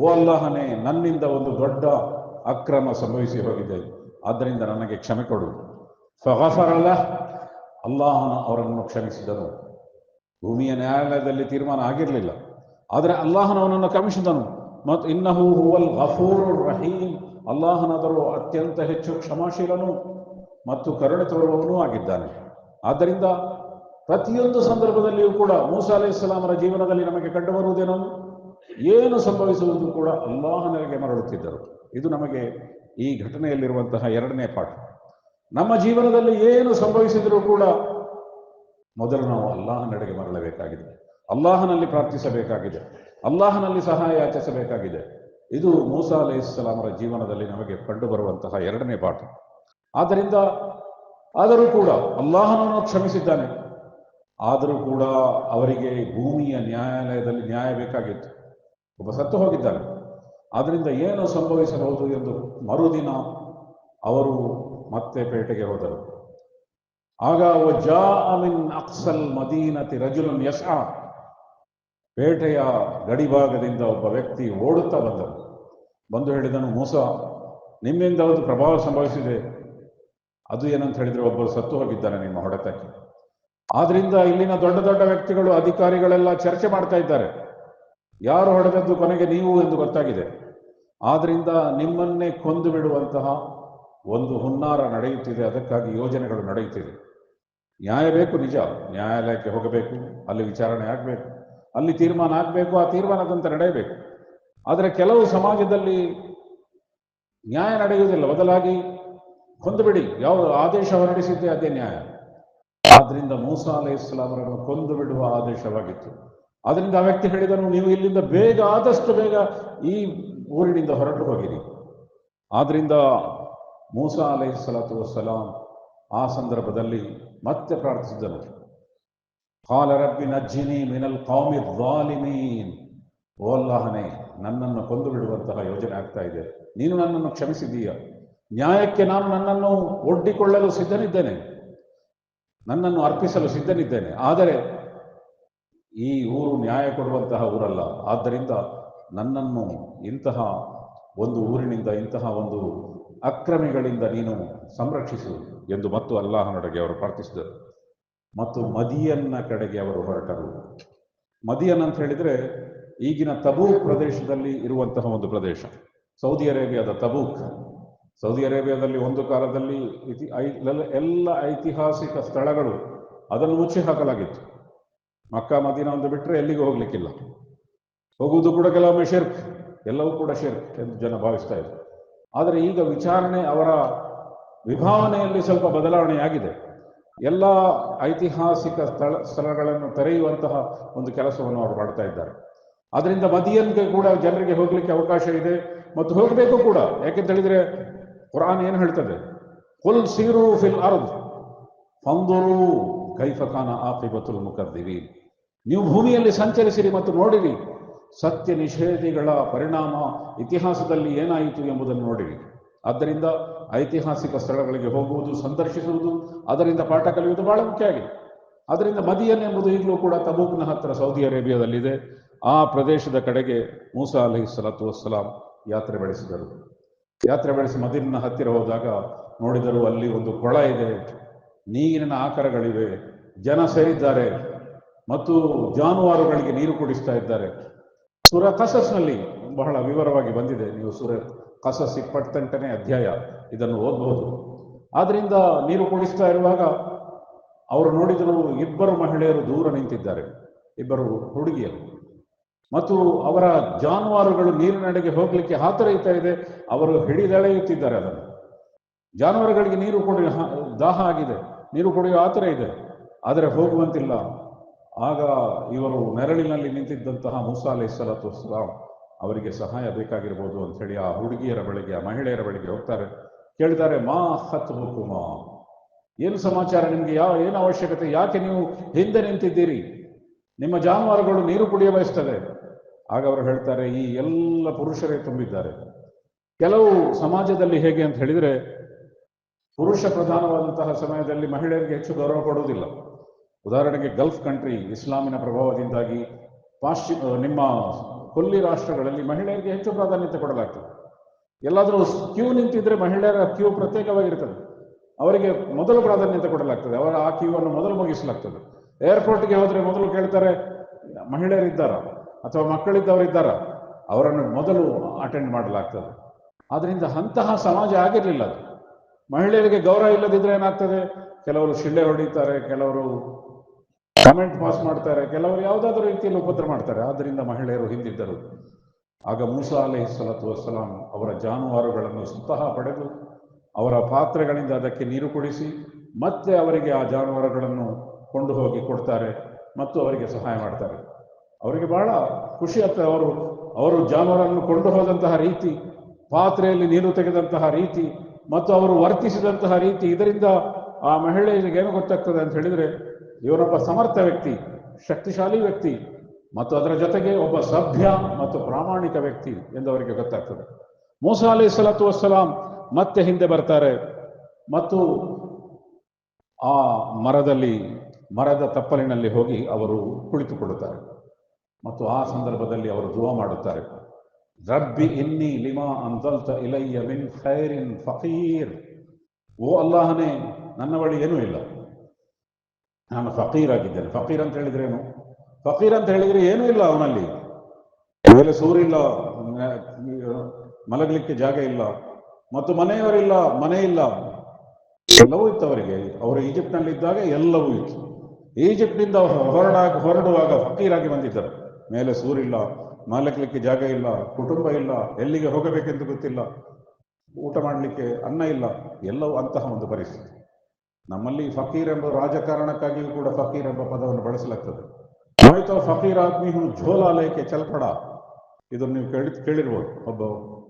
Speaker 1: ಓ ಅಲ್ಲಾಹನೇ, ನನ್ನಿಂದ ಒಂದು ದೊಡ್ಡ ಅಕ್ರಮ ಸಂಭವಿಸಿ ಹೋಗಿದೆ. ಆದ್ದರಿಂದ ನನಗೆ ಕ್ಷಮೆ ಕೊಡು. ಫಗಫರಲ್ಲ, ಅಲ್ಲಾಹನ ಅವರನ್ನು ಕ್ಷಮಿಸಿದನು. ಭೂಮಿಯ ನ್ಯಾಯಾಲಯದಲ್ಲಿ ತೀರ್ಮಾನ ಆಗಿರಲಿಲ್ಲ. ಆದರೆ ಅಲ್ಲಾಹನವನನ್ನು ಕ್ಷಮಿಸಿದನು. ಮತ್ತು ಇನ್ನಹು ಹುವಲ್ ಗಫೂರ್ ರಹೀಂ ಅಲ್ಲಾಹನಾದರೂ ಅತ್ಯಂತ ಹೆಚ್ಚು ಕ್ಷಮಾಶೀಲನು ಮತ್ತು ಕರುಣೆ ತೋರುವವನೂ ಆಗಿದ್ದಾನೆ. ಆದ್ದರಿಂದ ಪ್ರತಿಯೊಂದು ಸಂದರ್ಭದಲ್ಲಿಯೂ ಕೂಡ ಮೂಸಾ ಅಲೈಹಿ ಇಸ್ಲಾಮರ ಜೀವನದಲ್ಲಿ ನಮಗೆ ಕಂಡುಬರುವುದೇನೋ ಏನು ಸಂಭವಿಸುವುದು ಕೂಡ ಅಲ್ಲಾಹನರಿಗೆ ಮರಳುತ್ತಿದ್ದರು. ಇದು ನಮಗೆ ಈ ಘಟನೆಯಲ್ಲಿರುವಂತಹ ಎರಡನೇ ಪಾಠ. ನಮ್ಮ ಜೀವನದಲ್ಲಿ ಏನು ಸಂಭವಿಸಿದರೂ ಕೂಡ ಮೊದಲು ನಾವು ಅಲ್ಲಾಹನಡೆಗೆ ಮರಳಬೇಕಾಗಿದೆ. ಅಲ್ಲಾಹನಲ್ಲಿ ಪ್ರಾರ್ಥಿಸಬೇಕಾಗಿದೆ. ಅಲ್ಲಾಹನಲ್ಲಿ ಸಹಾಯ ಯಾಚಿಸಬೇಕಾಗಿದೆ. ಇದು ಮೂಸಾ ಅಲೈಹಿಸ್ಸಲಾಮರ ಜೀವನದಲ್ಲಿ ನಮಗೆ ಕಂಡುಬರುವಂತಹ ಎರಡನೇ ಪಾಠ. ಆದ್ದರಿಂದ ಆದರೂ ಕೂಡ ಅಲ್ಲಾಹನನ್ನು ಕ್ಷಮಿಸಿದ್ದಾನೆ. ಆದರೂ ಕೂಡ ಅವರಿಗೆ ಭೂಮಿಯ ನ್ಯಾಯಾಲಯದಲ್ಲಿ ನ್ಯಾಯ ಬೇಕಾಗಿತ್ತು. ಒಬ್ಬ ಸತ್ತು ಹೋಗಿದ್ದಾನೆ. ಆದ್ದರಿಂದ ಏನು ಸಂಭವಿಸಬಹುದು ಎಂದು ಮರುದಿನ ಅವರು ಮತ್ತೆ ಪೇಟೆಗೆ ಹೋದರು. ಆಗ ಅಮಿನ್ ಮಿನ್ ಅಕ್ಸಲ್ ಮದೀನತಿ ರಜುಲನ್ ಯಶ ಪೇಟೆಯ ಗಡಿಭಾಗದಿಂದ ಒಬ್ಬ ವ್ಯಕ್ತಿ ಓಡುತ್ತಾ ಬಂದರು ಬಂದು ಹೇಳಿದನು, ಮೋಸ, ನಿಮ್ಮಿಂದ ಒಂದು ಪ್ರಭಾವ ಸಂಭವಿಸಿದೆ. ಅದು ಏನಂತ ಹೇಳಿದ್ರೆ ಒಬ್ಬರು ಸತ್ತು ಹೋಗಿದ್ದಾನೆ ನಿಮ್ಮ ಹೊಡೆತಕ್ಕೆ. ಆದ್ರಿಂದ ಇಲ್ಲಿನ ದೊಡ್ಡ ದೊಡ್ಡ ವ್ಯಕ್ತಿಗಳು, ಅಧಿಕಾರಿಗಳೆಲ್ಲ ಚರ್ಚೆ ಮಾಡ್ತಾ ಇದ್ದಾರೆ. ಯಾರು ಹೊಡೆದದ್ದು ಕೊನೆಗೆ ನೀವು ಎಂದು ಗೊತ್ತಾಗಿದೆ. ಆದ್ರಿಂದ ನಿಮ್ಮನ್ನೇ ಕೊಂದು ಬಿಡುವಂತಹ ಒಂದು ಹುನ್ನಾರ ನಡೆಯುತ್ತಿದೆ. ಅದಕ್ಕಾಗಿ ಯೋಜನೆಗಳು ನಡೆಯುತ್ತಿದೆ. ನ್ಯಾಯ ಬೇಕು, ನಿಜ. ನ್ಯಾಯಾಲಯಕ್ಕೆ ಹೋಗಬೇಕು, ಅಲ್ಲಿ ವಿಚಾರಣೆ ಆಗಬೇಕು, ಅಲ್ಲಿ ತೀರ್ಮಾನ ಆಗಬೇಕು, ಆ ತೀರ್ಮಾನದಂತೆ ನಡೆಯಬೇಕು. ಆದರೆ ಕೆಲವು ಸಮಾಜದಲ್ಲಿ ನ್ಯಾಯ ನಡೆಯುವುದಿಲ್ಲ. ಬದಲಾಗಿ ಕೊಂದು ಬಿಡಿ. ಯಾವ ಆದೇಶ ಹೊರಡಿಸಿದ್ದೆ ಅದೇ ನ್ಯಾಯ. ಆದ್ರಿಂದ ಮೂಸಾ ಅಲೈ ಇಸ್ಲಾಮರನ್ನು ಕೊಂದು ಬಿಡುವ ಆದೇಶವಾಗಿತ್ತು. ಅದರಿಂದ ಆ ವ್ಯಕ್ತಿ ಹೇಳಿದನು, ನೀವು ಇಲ್ಲಿಂದ ಬೇಗ, ಆದಷ್ಟು ಬೇಗ ಈ ಊರಿನಿಂದ ಹೊರಟು ಹೋಗಿರಿ. ಆದ್ರಿಂದ ಮೂಸಾ ಅಲೈ ಸಲಾತು ವಸ್ಸಲಾಂ ಆ ಸಂದರ್ಭದಲ್ಲಿ ಮತ್ತೆ ಪ್ರಾರ್ಥಿಸಿದನು. ಕಾಲ ರಬ್ಬಿ ನಜ್ಜಿನಿ ಮಿನಲ್ ಕೌಮಿ ದಾಲಿಮೀನ್ ಓ ಅಲ್ಲಾಹನೇ, ನನ್ನನ್ನು ಕೊಂದು ಬಿಡುವಂತಹ ಯೋಜನೆ ಆಗ್ತಾ ಇದೆ. ನೀನು ನನ್ನನ್ನು ಕ್ಷಮಿಸಿದೀಯ ನ್ಯಾಯಕ್ಕೆ ನಾನು ನನ್ನನ್ನು ಒಡ್ಡಿಕೊಳ್ಳಲು ಸಿದ್ಧನಿದ್ದೇನೆ. ನನ್ನನ್ನು ಅರ್ಪಿಸಲು ಸಿದ್ಧನಿದ್ದೇನೆ. ಆದರೆ ಈ ಊರು ನ್ಯಾಯ ಕೊಡುವಂತಹ ಊರಲ್ಲ. ಆದ್ದರಿಂದ ನನ್ನನ್ನು ಇಂತಹ ಒಂದು ಊರಿನಿಂದ ಇಂತಹ ಒಂದು ಅಕ್ರಮಿಗಳಿಂದ ನೀನು ಸಂರಕ್ಷಿಸು ಎಂದು ಮತ್ತು ಅಲ್ಲಾಹನೊಡೆಗೆ ಅವರು ಪ್ರಾರ್ಥಿಸಿದರು. ಮತ್ತು ಮದಿಯನ್ನ ಕಡೆಗೆ ಅವರು ಹೊರಟರು. ಮದಿಯನ್ ಅಂತ ಹೇಳಿದ್ರೆ ಈಗಿನ ತಬೂಕ್ ಪ್ರದೇಶದಲ್ಲಿ ಇರುವಂತಹ ಒಂದು ಪ್ರದೇಶ. ಸೌದಿ ಅರೇಬಿಯಾದ ತಬೂಕ್. ಸೌದಿ ಅರೇಬಿಯಾದಲ್ಲಿ ಒಂದು ಕಾಲದಲ್ಲಿ ಇತಿ ಎಲ್ಲ ಐತಿಹಾಸಿಕ ಸ್ಥಳಗಳು ಅದನ್ನು ಮುಚ್ಚಿ ಹಾಕಲಾಗಿತ್ತು ಮಕ್ಕಾ, ಮದೀನ ಒಂದು ಬಿಟ್ಟರೆ ಎಲ್ಲಿಗೂ ಹೋಗ್ಲಿಕ್ಕಿಲ್ಲ. ಹೋಗುವುದು ಕೂಡ ಕೆಲವೊಮ್ಮೆ ಶಿರ್ಕ್, ಎಲ್ಲವೂ ಕೂಡ ಶಿರ್ಕ್ ಎಂದು ಜನ ಭಾವಿಸ್ತಾ ಇದ್ರು. ಆದರೆ ಈಗ ವಿಚಾರಣೆ ಅವರ ವಿಭಾವನೆಯಲ್ಲಿ ಸ್ವಲ್ಪ ಬದಲಾವಣೆಯಾಗಿದೆ. ಎಲ್ಲ ಐತಿಹಾಸಿಕ ಸ್ಥಳ, ಸ್ಥಳಗಳನ್ನು ತೆರೆಯುವಂತಹ ಒಂದು ಕೆಲಸವನ್ನು ಅವರು ಮಾಡ್ತಾ ಇದ್ದಾರೆ. ಅದರಿಂದ ಮದಿಯನ್ಗೆ ಕೂಡ ಜನರಿಗೆ ಹೋಗ್ಲಿಕ್ಕೆ ಅವಕಾಶ ಇದೆ ಮತ್ತು ಹೋಗಬೇಕು ಕೂಡ. ಯಾಕೆಂತ ಹೇಳಿದ್ರೆ ಕುರಾನ್ ಏನು ಹೇಳ್ತದೆ? ಕುಲ್ ಸೀರು ಫಿಲ್ ಅರ್ದ್, ಫಂದುರು ಕೈಫಖಾನ ಆಫಿಬತುಲ್ ಮುಕದ್ದಿರೀನ್ ನೀವು ಭೂಮಿಯಲ್ಲಿ ಸಂಚರಿಸಿರಿ ಮತ್ತು ನೋಡಿರಿ, ಸತ್ಯ ನಿಷೇಧಿಗಳ ಪರಿಣಾಮ ಇತಿಹಾಸದಲ್ಲಿ ಏನಾಯಿತು ಎಂಬುದನ್ನು ನೋಡಿರಿ. ಆದ್ದರಿಂದ ಐತಿಹಾಸಿಕ ಸ್ಥಳಗಳಿಗೆ ಹೋಗುವುದು, ಸಂದರ್ಶಿಸುವುದು, ಅದರಿಂದ ಪಾಠ ಕಲಿಯುವುದು ಬಹಳ ಮುಖ್ಯ ಆಗಿದೆ. ಅದರಿಂದ ಮದಿಯನ್ ಎಂಬುದು ಈಗಲೂ ಕೂಡ ತಬೂಕ್ನ ಹತ್ತಿರ ಸೌದಿ ಅರೇಬಿಯಾದಲ್ಲಿದೆ. ಆ ಪ್ರದೇಶದ ಕಡೆಗೆ ಮೂಸಾ ಅಲಹಿ ಸಲಾತು ವಸ್ಸಲಾಂ ಯಾತ್ರೆ ಬೆಳೆಸಿದರು. ಯಾತ್ರೆ ಬೆಳೆಸಿ ಮದಿನ ಹತ್ತಿರ ಹೋದಾಗ ನೋಡಿದರು ಅಲ್ಲಿ ಒಂದು ಕೊಳ ಇದೆ. ನೀರಿನ ಆಕರಗಳಿವೆ. ಜನ ಸೇರಿದ್ದಾರೆ. ಮತ್ತು ಜಾನುವಾರುಗಳಿಗೆ ನೀರು ಕುಡಿಸ್ತಾ ಇದ್ದಾರೆ. ಸುರ ಕಸಸ್ನಲ್ಲಿ ಬಹಳ ವಿವರವಾಗಿ ಬಂದಿದೆ. ನೀವು ಸುರ ಕಸಸ್ ಇಪ್ಪತ್ತೆಂಟನೇ ಅಧ್ಯಾಯ ಇದನ್ನು ಓದಬಹುದು. ಆದ್ರಿಂದ ನೀರು ಕುಡಿಸ್ತಾ ಇರುವಾಗ ಅವರು ನೋಡಿದರು ಇಬ್ಬರು ಮಹಿಳೆಯರು ದೂರ ನಿಂತಿದ್ದಾರೆ. ಇಬ್ಬರು ಹುಡುಗಿಯರು. ಮತ್ತು ಅವರ ಜಾನುವಾರುಗಳು ನೀರಿನಡೆಗೆ ಹೋಗ್ಲಿಕ್ಕೆ ಹಾತೊರೆಯುತ್ತಾ ಇದೆ. ಅವರು ಹಿಡಿದೆಳೆಯುತ್ತಿದ್ದಾರೆ ಅದನ್ನು. ಜಾನುವಾರುಗಳಿಗೆ ನೀರು ಕೊಡಿ ದಾಹ ಆಗಿದೆ. ನೀರು ಕುಡಿಯುವ ಆತರ ಇದೆ. ಆದರೆ ಹೋಗುವಂತಿಲ್ಲ. ಆಗ ಇವರು ನೆರಳಿನಲ್ಲಿ ನಿಂತಿದ್ದಂತಹ ಮೂಸಾ ವಸ್ಸಲಾಂ ಅವರಿಗೆ ಸಹಾಯ ಬೇಕಾಗಿರ್ಬೋದು ಅಂತ ಹೇಳಿ ಆ ಹುಡುಗಿಯರ ಬಳಿಗೆ, ಆ ಮಹಿಳೆಯರ ಬಳಿಗೆ ಹೋಗ್ತಾರೆ. ಕೇಳ್ತಾರೆ ಮಾ ಹತ್ ಹುಕುಮ ಏನು ಸಮಾಚಾರ ನಿಮ್ಗೆ? ಯಾವ ಏನು ಅವಶ್ಯಕತೆ? ಯಾಕೆ ನೀವು ಹಿಂದೆ ನಿಂತಿದ್ದೀರಿ? ನಿಮ್ಮ ಜಾನುವಾರುಗಳು ನೀರು ಕುಡಿಯ ಬಯಸ್ತದೆ. ಆಗ ಅವರು ಹೇಳ್ತಾರೆ, ಈ ಎಲ್ಲ ಪುರುಷರೇ ತುಂಬಿದ್ದಾರೆ. ಕೆಲವು ಸಮಾಜದಲ್ಲಿ ಹೇಗೆ ಅಂತ ಹೇಳಿದ್ರೆ, ಪುರುಷ ಪ್ರಧಾನವಾದಂತಹ ಸಮಯದಲ್ಲಿ ಮಹಿಳೆಯರಿಗೆ ಹೆಚ್ಚು ಗೌರವ ಕೊಡುವುದಿಲ್ಲ. ಉದಾಹರಣೆಗೆ ಗಲ್ಫ್ ಕಂಟ್ರಿ ಇಸ್ಲಾಮಿನ ಪ್ರಭಾವದಿಂದಾಗಿ ಪಾಶ್ಚಿ ನಿಮ್ಮ ಕೊಲ್ಲಿ ರಾಷ್ಟ್ರಗಳಲ್ಲಿ ಮಹಿಳೆಯರಿಗೆ ಹೆಚ್ಚು ಪ್ರಾಧಾನ್ಯತೆ ಕೊಡಲಾಗ್ತದೆ. ಎಲ್ಲಾದರೂ ಕ್ಯೂ ನಿಂತಿದ್ರೆ ಮಹಿಳೆಯರ ಕ್ಯೂ ಪ್ರತ್ಯೇಕವಾಗಿರ್ತದೆ. ಅವರಿಗೆ ಮೊದಲು ಪ್ರಾಧಾನ್ಯತೆ ಕೊಡಲಾಗ್ತದೆ. ಅವರ ಆ ಕ್ಯೂ ಅನ್ನು ಮೊದಲು ಮುಗಿಸಲಾಗ್ತದೆ. ಏರ್ಪೋರ್ಟ್ಗೆ ಹೋದರೆ ಮೊದಲು ಕೇಳ್ತಾರೆ, ಮಹಿಳೆಯರಿದ್ದಾರ ಅಥವಾ ಮಕ್ಕಳಿದ್ದವರಿದ್ದಾರ? ಅವರನ್ನು ಮೊದಲು ಅಟೆಂಡ್ ಮಾಡಲಾಗ್ತದೆ. ಆದ್ದರಿಂದ ಅಂತಹ ಸಮಾಜ ಆಗಿರಲಿಲ್ಲ ಅದು. ಮಹಿಳೆಯರಿಗೆ ಗೌರವ ಇಲ್ಲದಿದ್ರೆ ಏನಾಗ್ತದೆ? ಕೆಲವರು ಶಿಳ್ಳೆ ಹೊಡಿತಾರೆ, ಕೆಲವರು ಕಮೆಂಟ್ ಪಾಸ್ ಮಾಡ್ತಾರೆ. ಕೆಲವರು ಯಾವುದಾದ್ರೂ ರೀತಿಯಲ್ಲಿ ಉಪದ್ರ ಮಾಡ್ತಾರೆ. ಆದ್ದರಿಂದ ಮಹಿಳೆಯರು ಹಿಂದಿದ್ದರು. ಆಗ ಮೂಸಾ ಅಲೈಹಿ ಸಲತ್ತು ವಸ್ಸಲಾಂ ಅವರ ಜಾನುವಾರುಗಳನ್ನು ಸ್ವತಃ ಪಡೆದು ಅವರ ಪಾತ್ರೆಗಳಿಂದ ಅದಕ್ಕೆ ನೀರು ಕುಡಿಸಿ ಮತ್ತೆ ಅವರಿಗೆ ಆ ಜಾನುವಾರುಗಳನ್ನು ಕೊಂಡು ಹೋಗಿ ಕೊಡ್ತಾರೆ ಮತ್ತು ಅವರಿಗೆ ಸಹಾಯ ಮಾಡ್ತಾರೆ. ಅವರಿಗೆ ಬಹಳ ಖುಷಿ ಆಗ್ತದೆ. ಅವರು ಅವರು ಜಾನುವಾರನ್ನು ಕೊಂಡು ಹೋದಂತಹ ರೀತಿ, ಪಾತ್ರೆಯಲ್ಲಿ ನೀರು ತೆಗೆದಂತಹ ರೀತಿ ಮತ್ತು ಅವರು ವರ್ತಿಸಿದಂತಹ ರೀತಿ ಇದರಿಂದ ಆ ಮಹಿಳೆಯರಿಗೆ ಏನು ಗೊತ್ತಾಗ್ತದೆ ಅಂತ ಹೇಳಿದ್ರೆ ಇವನೊಬ್ಬ ಸಮರ್ಥ ವ್ಯಕ್ತಿ, ಶಕ್ತಿಶಾಲಿ ವ್ಯಕ್ತಿ ಮತ್ತು ಅದರ ಜೊತೆಗೆ ಒಬ್ಬ ಸಭ್ಯ ಮತ್ತು ಪ್ರಾಮಾಣಿಕ ವ್ಯಕ್ತಿ ಎಂದು ಅವರಿಗೆ ಗೊತ್ತಾಗ್ತದೆ. ಮೂಸಾ ಅಲಿ ಸಲಾತು ವಸ್ಸಲಾಂ ಮತ್ತೆ ಹಿಂದೆ ಬರ್ತಾರೆ. ಮತ್ತು ಆ ಮರದಲ್ಲಿ, ಮರದ ತಪ್ಪಲಿನಲ್ಲಿ ಹೋಗಿ ಅವರು ಕುಳಿತುಕೊಳ್ಳುತ್ತಾರೆ. ಮತ್ತು ಆ ಸಂದರ್ಭದಲ್ಲಿ ಅವರು ದುವಾ ಮಾಡುತ್ತಾರೆ. ರಬ್ಬಿ ಇನ್ನಿ ಲಿಮಾ ಅಂತಲ್ತ ಇಲಯ್ಯ ಮಿನ್ ಖೈರಿನ್ ಫಕೀರ್. ಓ ಅಲ್ಲಾಹನೇ, ನನ್ನ ಬಳಿ ಏನೂ ಇಲ್ಲ. ನಾನು ಫಕೀರ್ ಆಗಿದ್ದೇನೆ. ಫಕೀರ್ ಅಂತ ಹೇಳಿದ್ರೇನು? ಫಕೀರ್ ಅಂತ ಹೇಳಿದ್ರೆ ಏನೂ ಇಲ್ಲ ಅವನಲ್ಲಿ. ಮೇಲೆ ಸೂರಿಲ್ಲ ಮಲಗಲಿಕ್ಕೆ ಜಾಗ ಇಲ್ಲ, ಮತ್ತು ಮನೆಯವರಿಲ್ಲ, ಮನೆ ಇಲ್ಲ. ಎಲ್ಲವೂ ಇತ್ತು ಅವರಿಗೆ. ಅವರು ಈಜಿಪ್ಟ್ನಲ್ಲಿ ಇದ್ದಾಗ ಎಲ್ಲವೂ ಇತ್ತು. ಈಜಿಪ್ಟ್ನಿಂದ ಹೊರಡಾಗ, ಹೊರಡುವಾಗ ಫಕೀರಾಗಿ ಬಂದಿದ್ದರು. ಮೇಲೆ ಸೂರಿಲ್ಲ, ಮಲಗಲಿಕ್ಕೆ ಜಾಗ ಇಲ್ಲ, ಕುಟುಂಬ ಇಲ್ಲ, ಎಲ್ಲಿಗೆ ಹೋಗಬೇಕೆಂದು ಗೊತ್ತಿಲ್ಲ, ಊಟ ಮಾಡಲಿಕ್ಕೆ ಅನ್ನ ಇಲ್ಲ, ಎಲ್ಲವೂ ಅಂತಹ ಒಂದು ಪರಿಸ್ಥಿತಿ. ನಮ್ಮಲ್ಲಿ ಫಕೀರ್ ಎಂಬ ರಾಜಕಾರಣಕ್ಕಾಗಿಯೂ ಕೂಡ ಫಕೀರ್ ಎಂಬ ಪದವನ್ನು ಬಳಸಲಾಗ್ತದೆ. ಆಯ್ತು, ಫಕೀರ್ ಆದ್ಮಿ ಹೂ ಝೋಲಾಲಯಕ್ಕೆ ಚಲ್ಪಡ. ಇದನ್ನು ನೀವು ಕೇಳಿ, ಕೇಳಿರ್ಬೋದು. ಒಬ್ಬ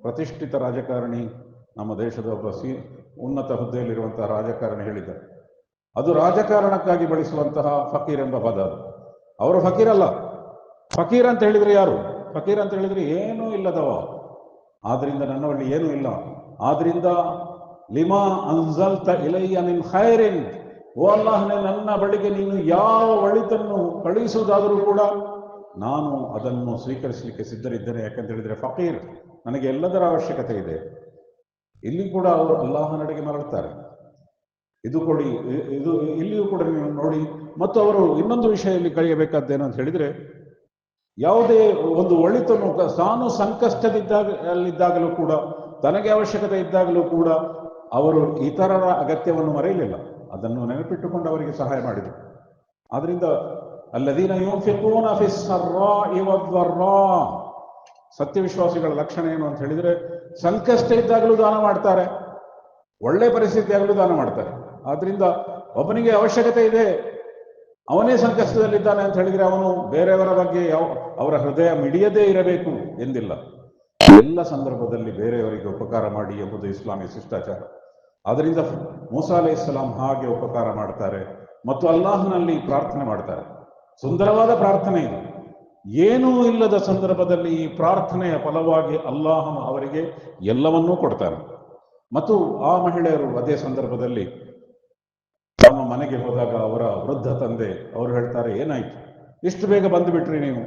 Speaker 1: ಪ್ರತಿಷ್ಠಿತ ರಾಜಕಾರಣಿ ನಮ್ಮ ದೇಶದ ಒಬ್ಬ ಸಿ, ಉನ್ನತ ಹುದ್ದೆಯಲ್ಲಿರುವಂತಹ ರಾಜಕಾರಣಿ ಹೇಳಿದ್ದಾರೆ. ಅದು ರಾಜಕಾರಣಕ್ಕಾಗಿ ಬಳಸುವಂತಹ ಫಕೀರ್ ಎಂಬ ಪದ ಅದು. ಅವರು ಫಕೀರ್ ಅಲ್ಲ. ಫಕೀರ್ ಅಂತ ಹೇಳಿದ್ರೆ ಯಾರು? ಫಕೀರ್ ಅಂತ ಹೇಳಿದ್ರೆ ಏನೂ ಇಲ್ಲದವ. ಆದ್ರಿಂದ ನನ್ನ ಬಳಿ ಏನೂ ಇಲ್ಲ. ಆದ್ರಿಂದ ಲಿಮಾ ಅನ್ಸಲ್ತ ಇಲಯ್ಯ ನಿನ್ ಖೈರಿನ್? ಓ ಅಲ್ಲಾಹನೆ ನನ್ನ ಬಳಿಗೆ ನೀನು ಯಾವ ಒಳಿತನ್ನು ಕಳುಹಿಸುವುದಾದರೂ ಕೂಡ ನಾನು ಅದನ್ನು ಸ್ವೀಕರಿಸಲಿಕ್ಕೆ ಸಿದ್ಧರಿದ್ದೇನೆ. ಯಾಕಂತ ಹೇಳಿದ್ರೆ, ಫಕೀರ್, ನನಗೆ ಎಲ್ಲದರ ಅವಶ್ಯಕತೆ ಇದೆ. ಇಲ್ಲಿ ಕೂಡ ಅವರು ಅಲ್ಲಾಹನಡೆಗೆ ಮರಳುತ್ತಾರೆ. ಇದು ಕೊಡಿ, ಇದು ಇಲ್ಲಿಯೂ ಕೂಡ ನೀವು ನೋಡಿ. ಮತ್ತು ಅವರು ಇನ್ನೊಂದು ವಿಷಯದಲ್ಲಿ ಕಳೆಯಬೇಕಾದ್ದೇನು ಅಂತ ಹೇಳಿದ್ರೆ, ಯಾವುದೇ ಒಂದು ಒಳಿತನ್ನು ತಾನು ಸಂಕಷ್ಟದಿದ್ದಾಗ, ಅಲ್ಲಿದ್ದಾಗಲೂ ಕೂಡ, ತನಗೆ ಅವಶ್ಯಕತೆ ಇದ್ದಾಗಲೂ ಕೂಡ ಅವರು ಇತರರ ಅಗತ್ಯವನ್ನು ಮರೆಯಲಿಲ್ಲ. ಅದನ್ನು ನೆನಪಿಟ್ಟುಕೊಂಡು ಅವರಿಗೆ ಸಹಾಯ ಮಾಡಿದರು. ಆದ್ರಿಂದ, ಅಲ್ಲದೀನ ಯುಂಫಿಕೂನ. ಸತ್ಯವಿಶ್ವಾಸಿಗಳ ಲಕ್ಷಣ ಏನು ಅಂತ ಹೇಳಿದ್ರೆ, ಸಂಕಷ್ಟ ಇದ್ದಾಗಲೂ ದಾನ ಮಾಡ್ತಾರೆ. ಒಳ್ಳೆ ಪರಿಸ್ಥಿತಿ ಆಗಲೂ ದಾನ ಮಾಡ್ತಾರೆ. ಆದ್ರಿಂದ, ಒಬ್ಬನಿಗೆ ಅವಶ್ಯಕತೆ ಇದೆ, ಅವನೇ ಸಂಕಷ್ಟದಲ್ಲಿದ್ದಾನೆ ಅಂತ ಹೇಳಿದ್ರೆ ಅವನು ಬೇರೆಯವರ ಬಗ್ಗೆ ಯಾವ, ಅವರ ಹೃದಯ ಮಿಡಿಯದೇ ಇರಬೇಕು ಎಂದಿಲ್ಲ. ಎಲ್ಲ ಸಂದರ್ಭದಲ್ಲಿ ಬೇರೆಯವರಿಗೆ ಉಪಕಾರ ಮಾಡಿ ಎಂಬುದು ಇಸ್ಲಾಮಿ ಶಿಷ್ಟಾಚಾರ. ಅದರಿಂದ ಮೂಸಾ ಇಸ್ಲಾಂ ಹಾಗೆ ಉಪಕಾರ ಮಾಡ್ತಾರೆ ಮತ್ತು ಅಲ್ಲಾಹನಲ್ಲಿ ಪ್ರಾರ್ಥನೆ ಮಾಡ್ತಾರೆ. ಸುಂದರವಾದ ಪ್ರಾರ್ಥನೆ ಇದು. ಏನೂ ಇಲ್ಲದ ಸಂದರ್ಭದಲ್ಲಿ ಈ ಪ್ರಾರ್ಥನೆಯ ಫಲವಾಗಿ ಅಲ್ಲಾಹನು ಅವರಿಗೆ ಎಲ್ಲವನ್ನೂ ಕೊಡ್ತಾರೆ. ಮತ್ತು ಆ ಮಹಿಳೆಯರು ಅದೇ ಸಂದರ್ಭದಲ್ಲಿ ತಮ್ಮ ಮನೆಗೆ ಹೋದಾಗ ಅವರ ವೃದ್ಧ ತಂದೆ ಅವರು ಹೇಳ್ತಾರೆ, ಏನಾಯ್ತು? ಇಷ್ಟು ಬೇಗ ಬಂದುಬಿಟ್ರಿ ನೀವು.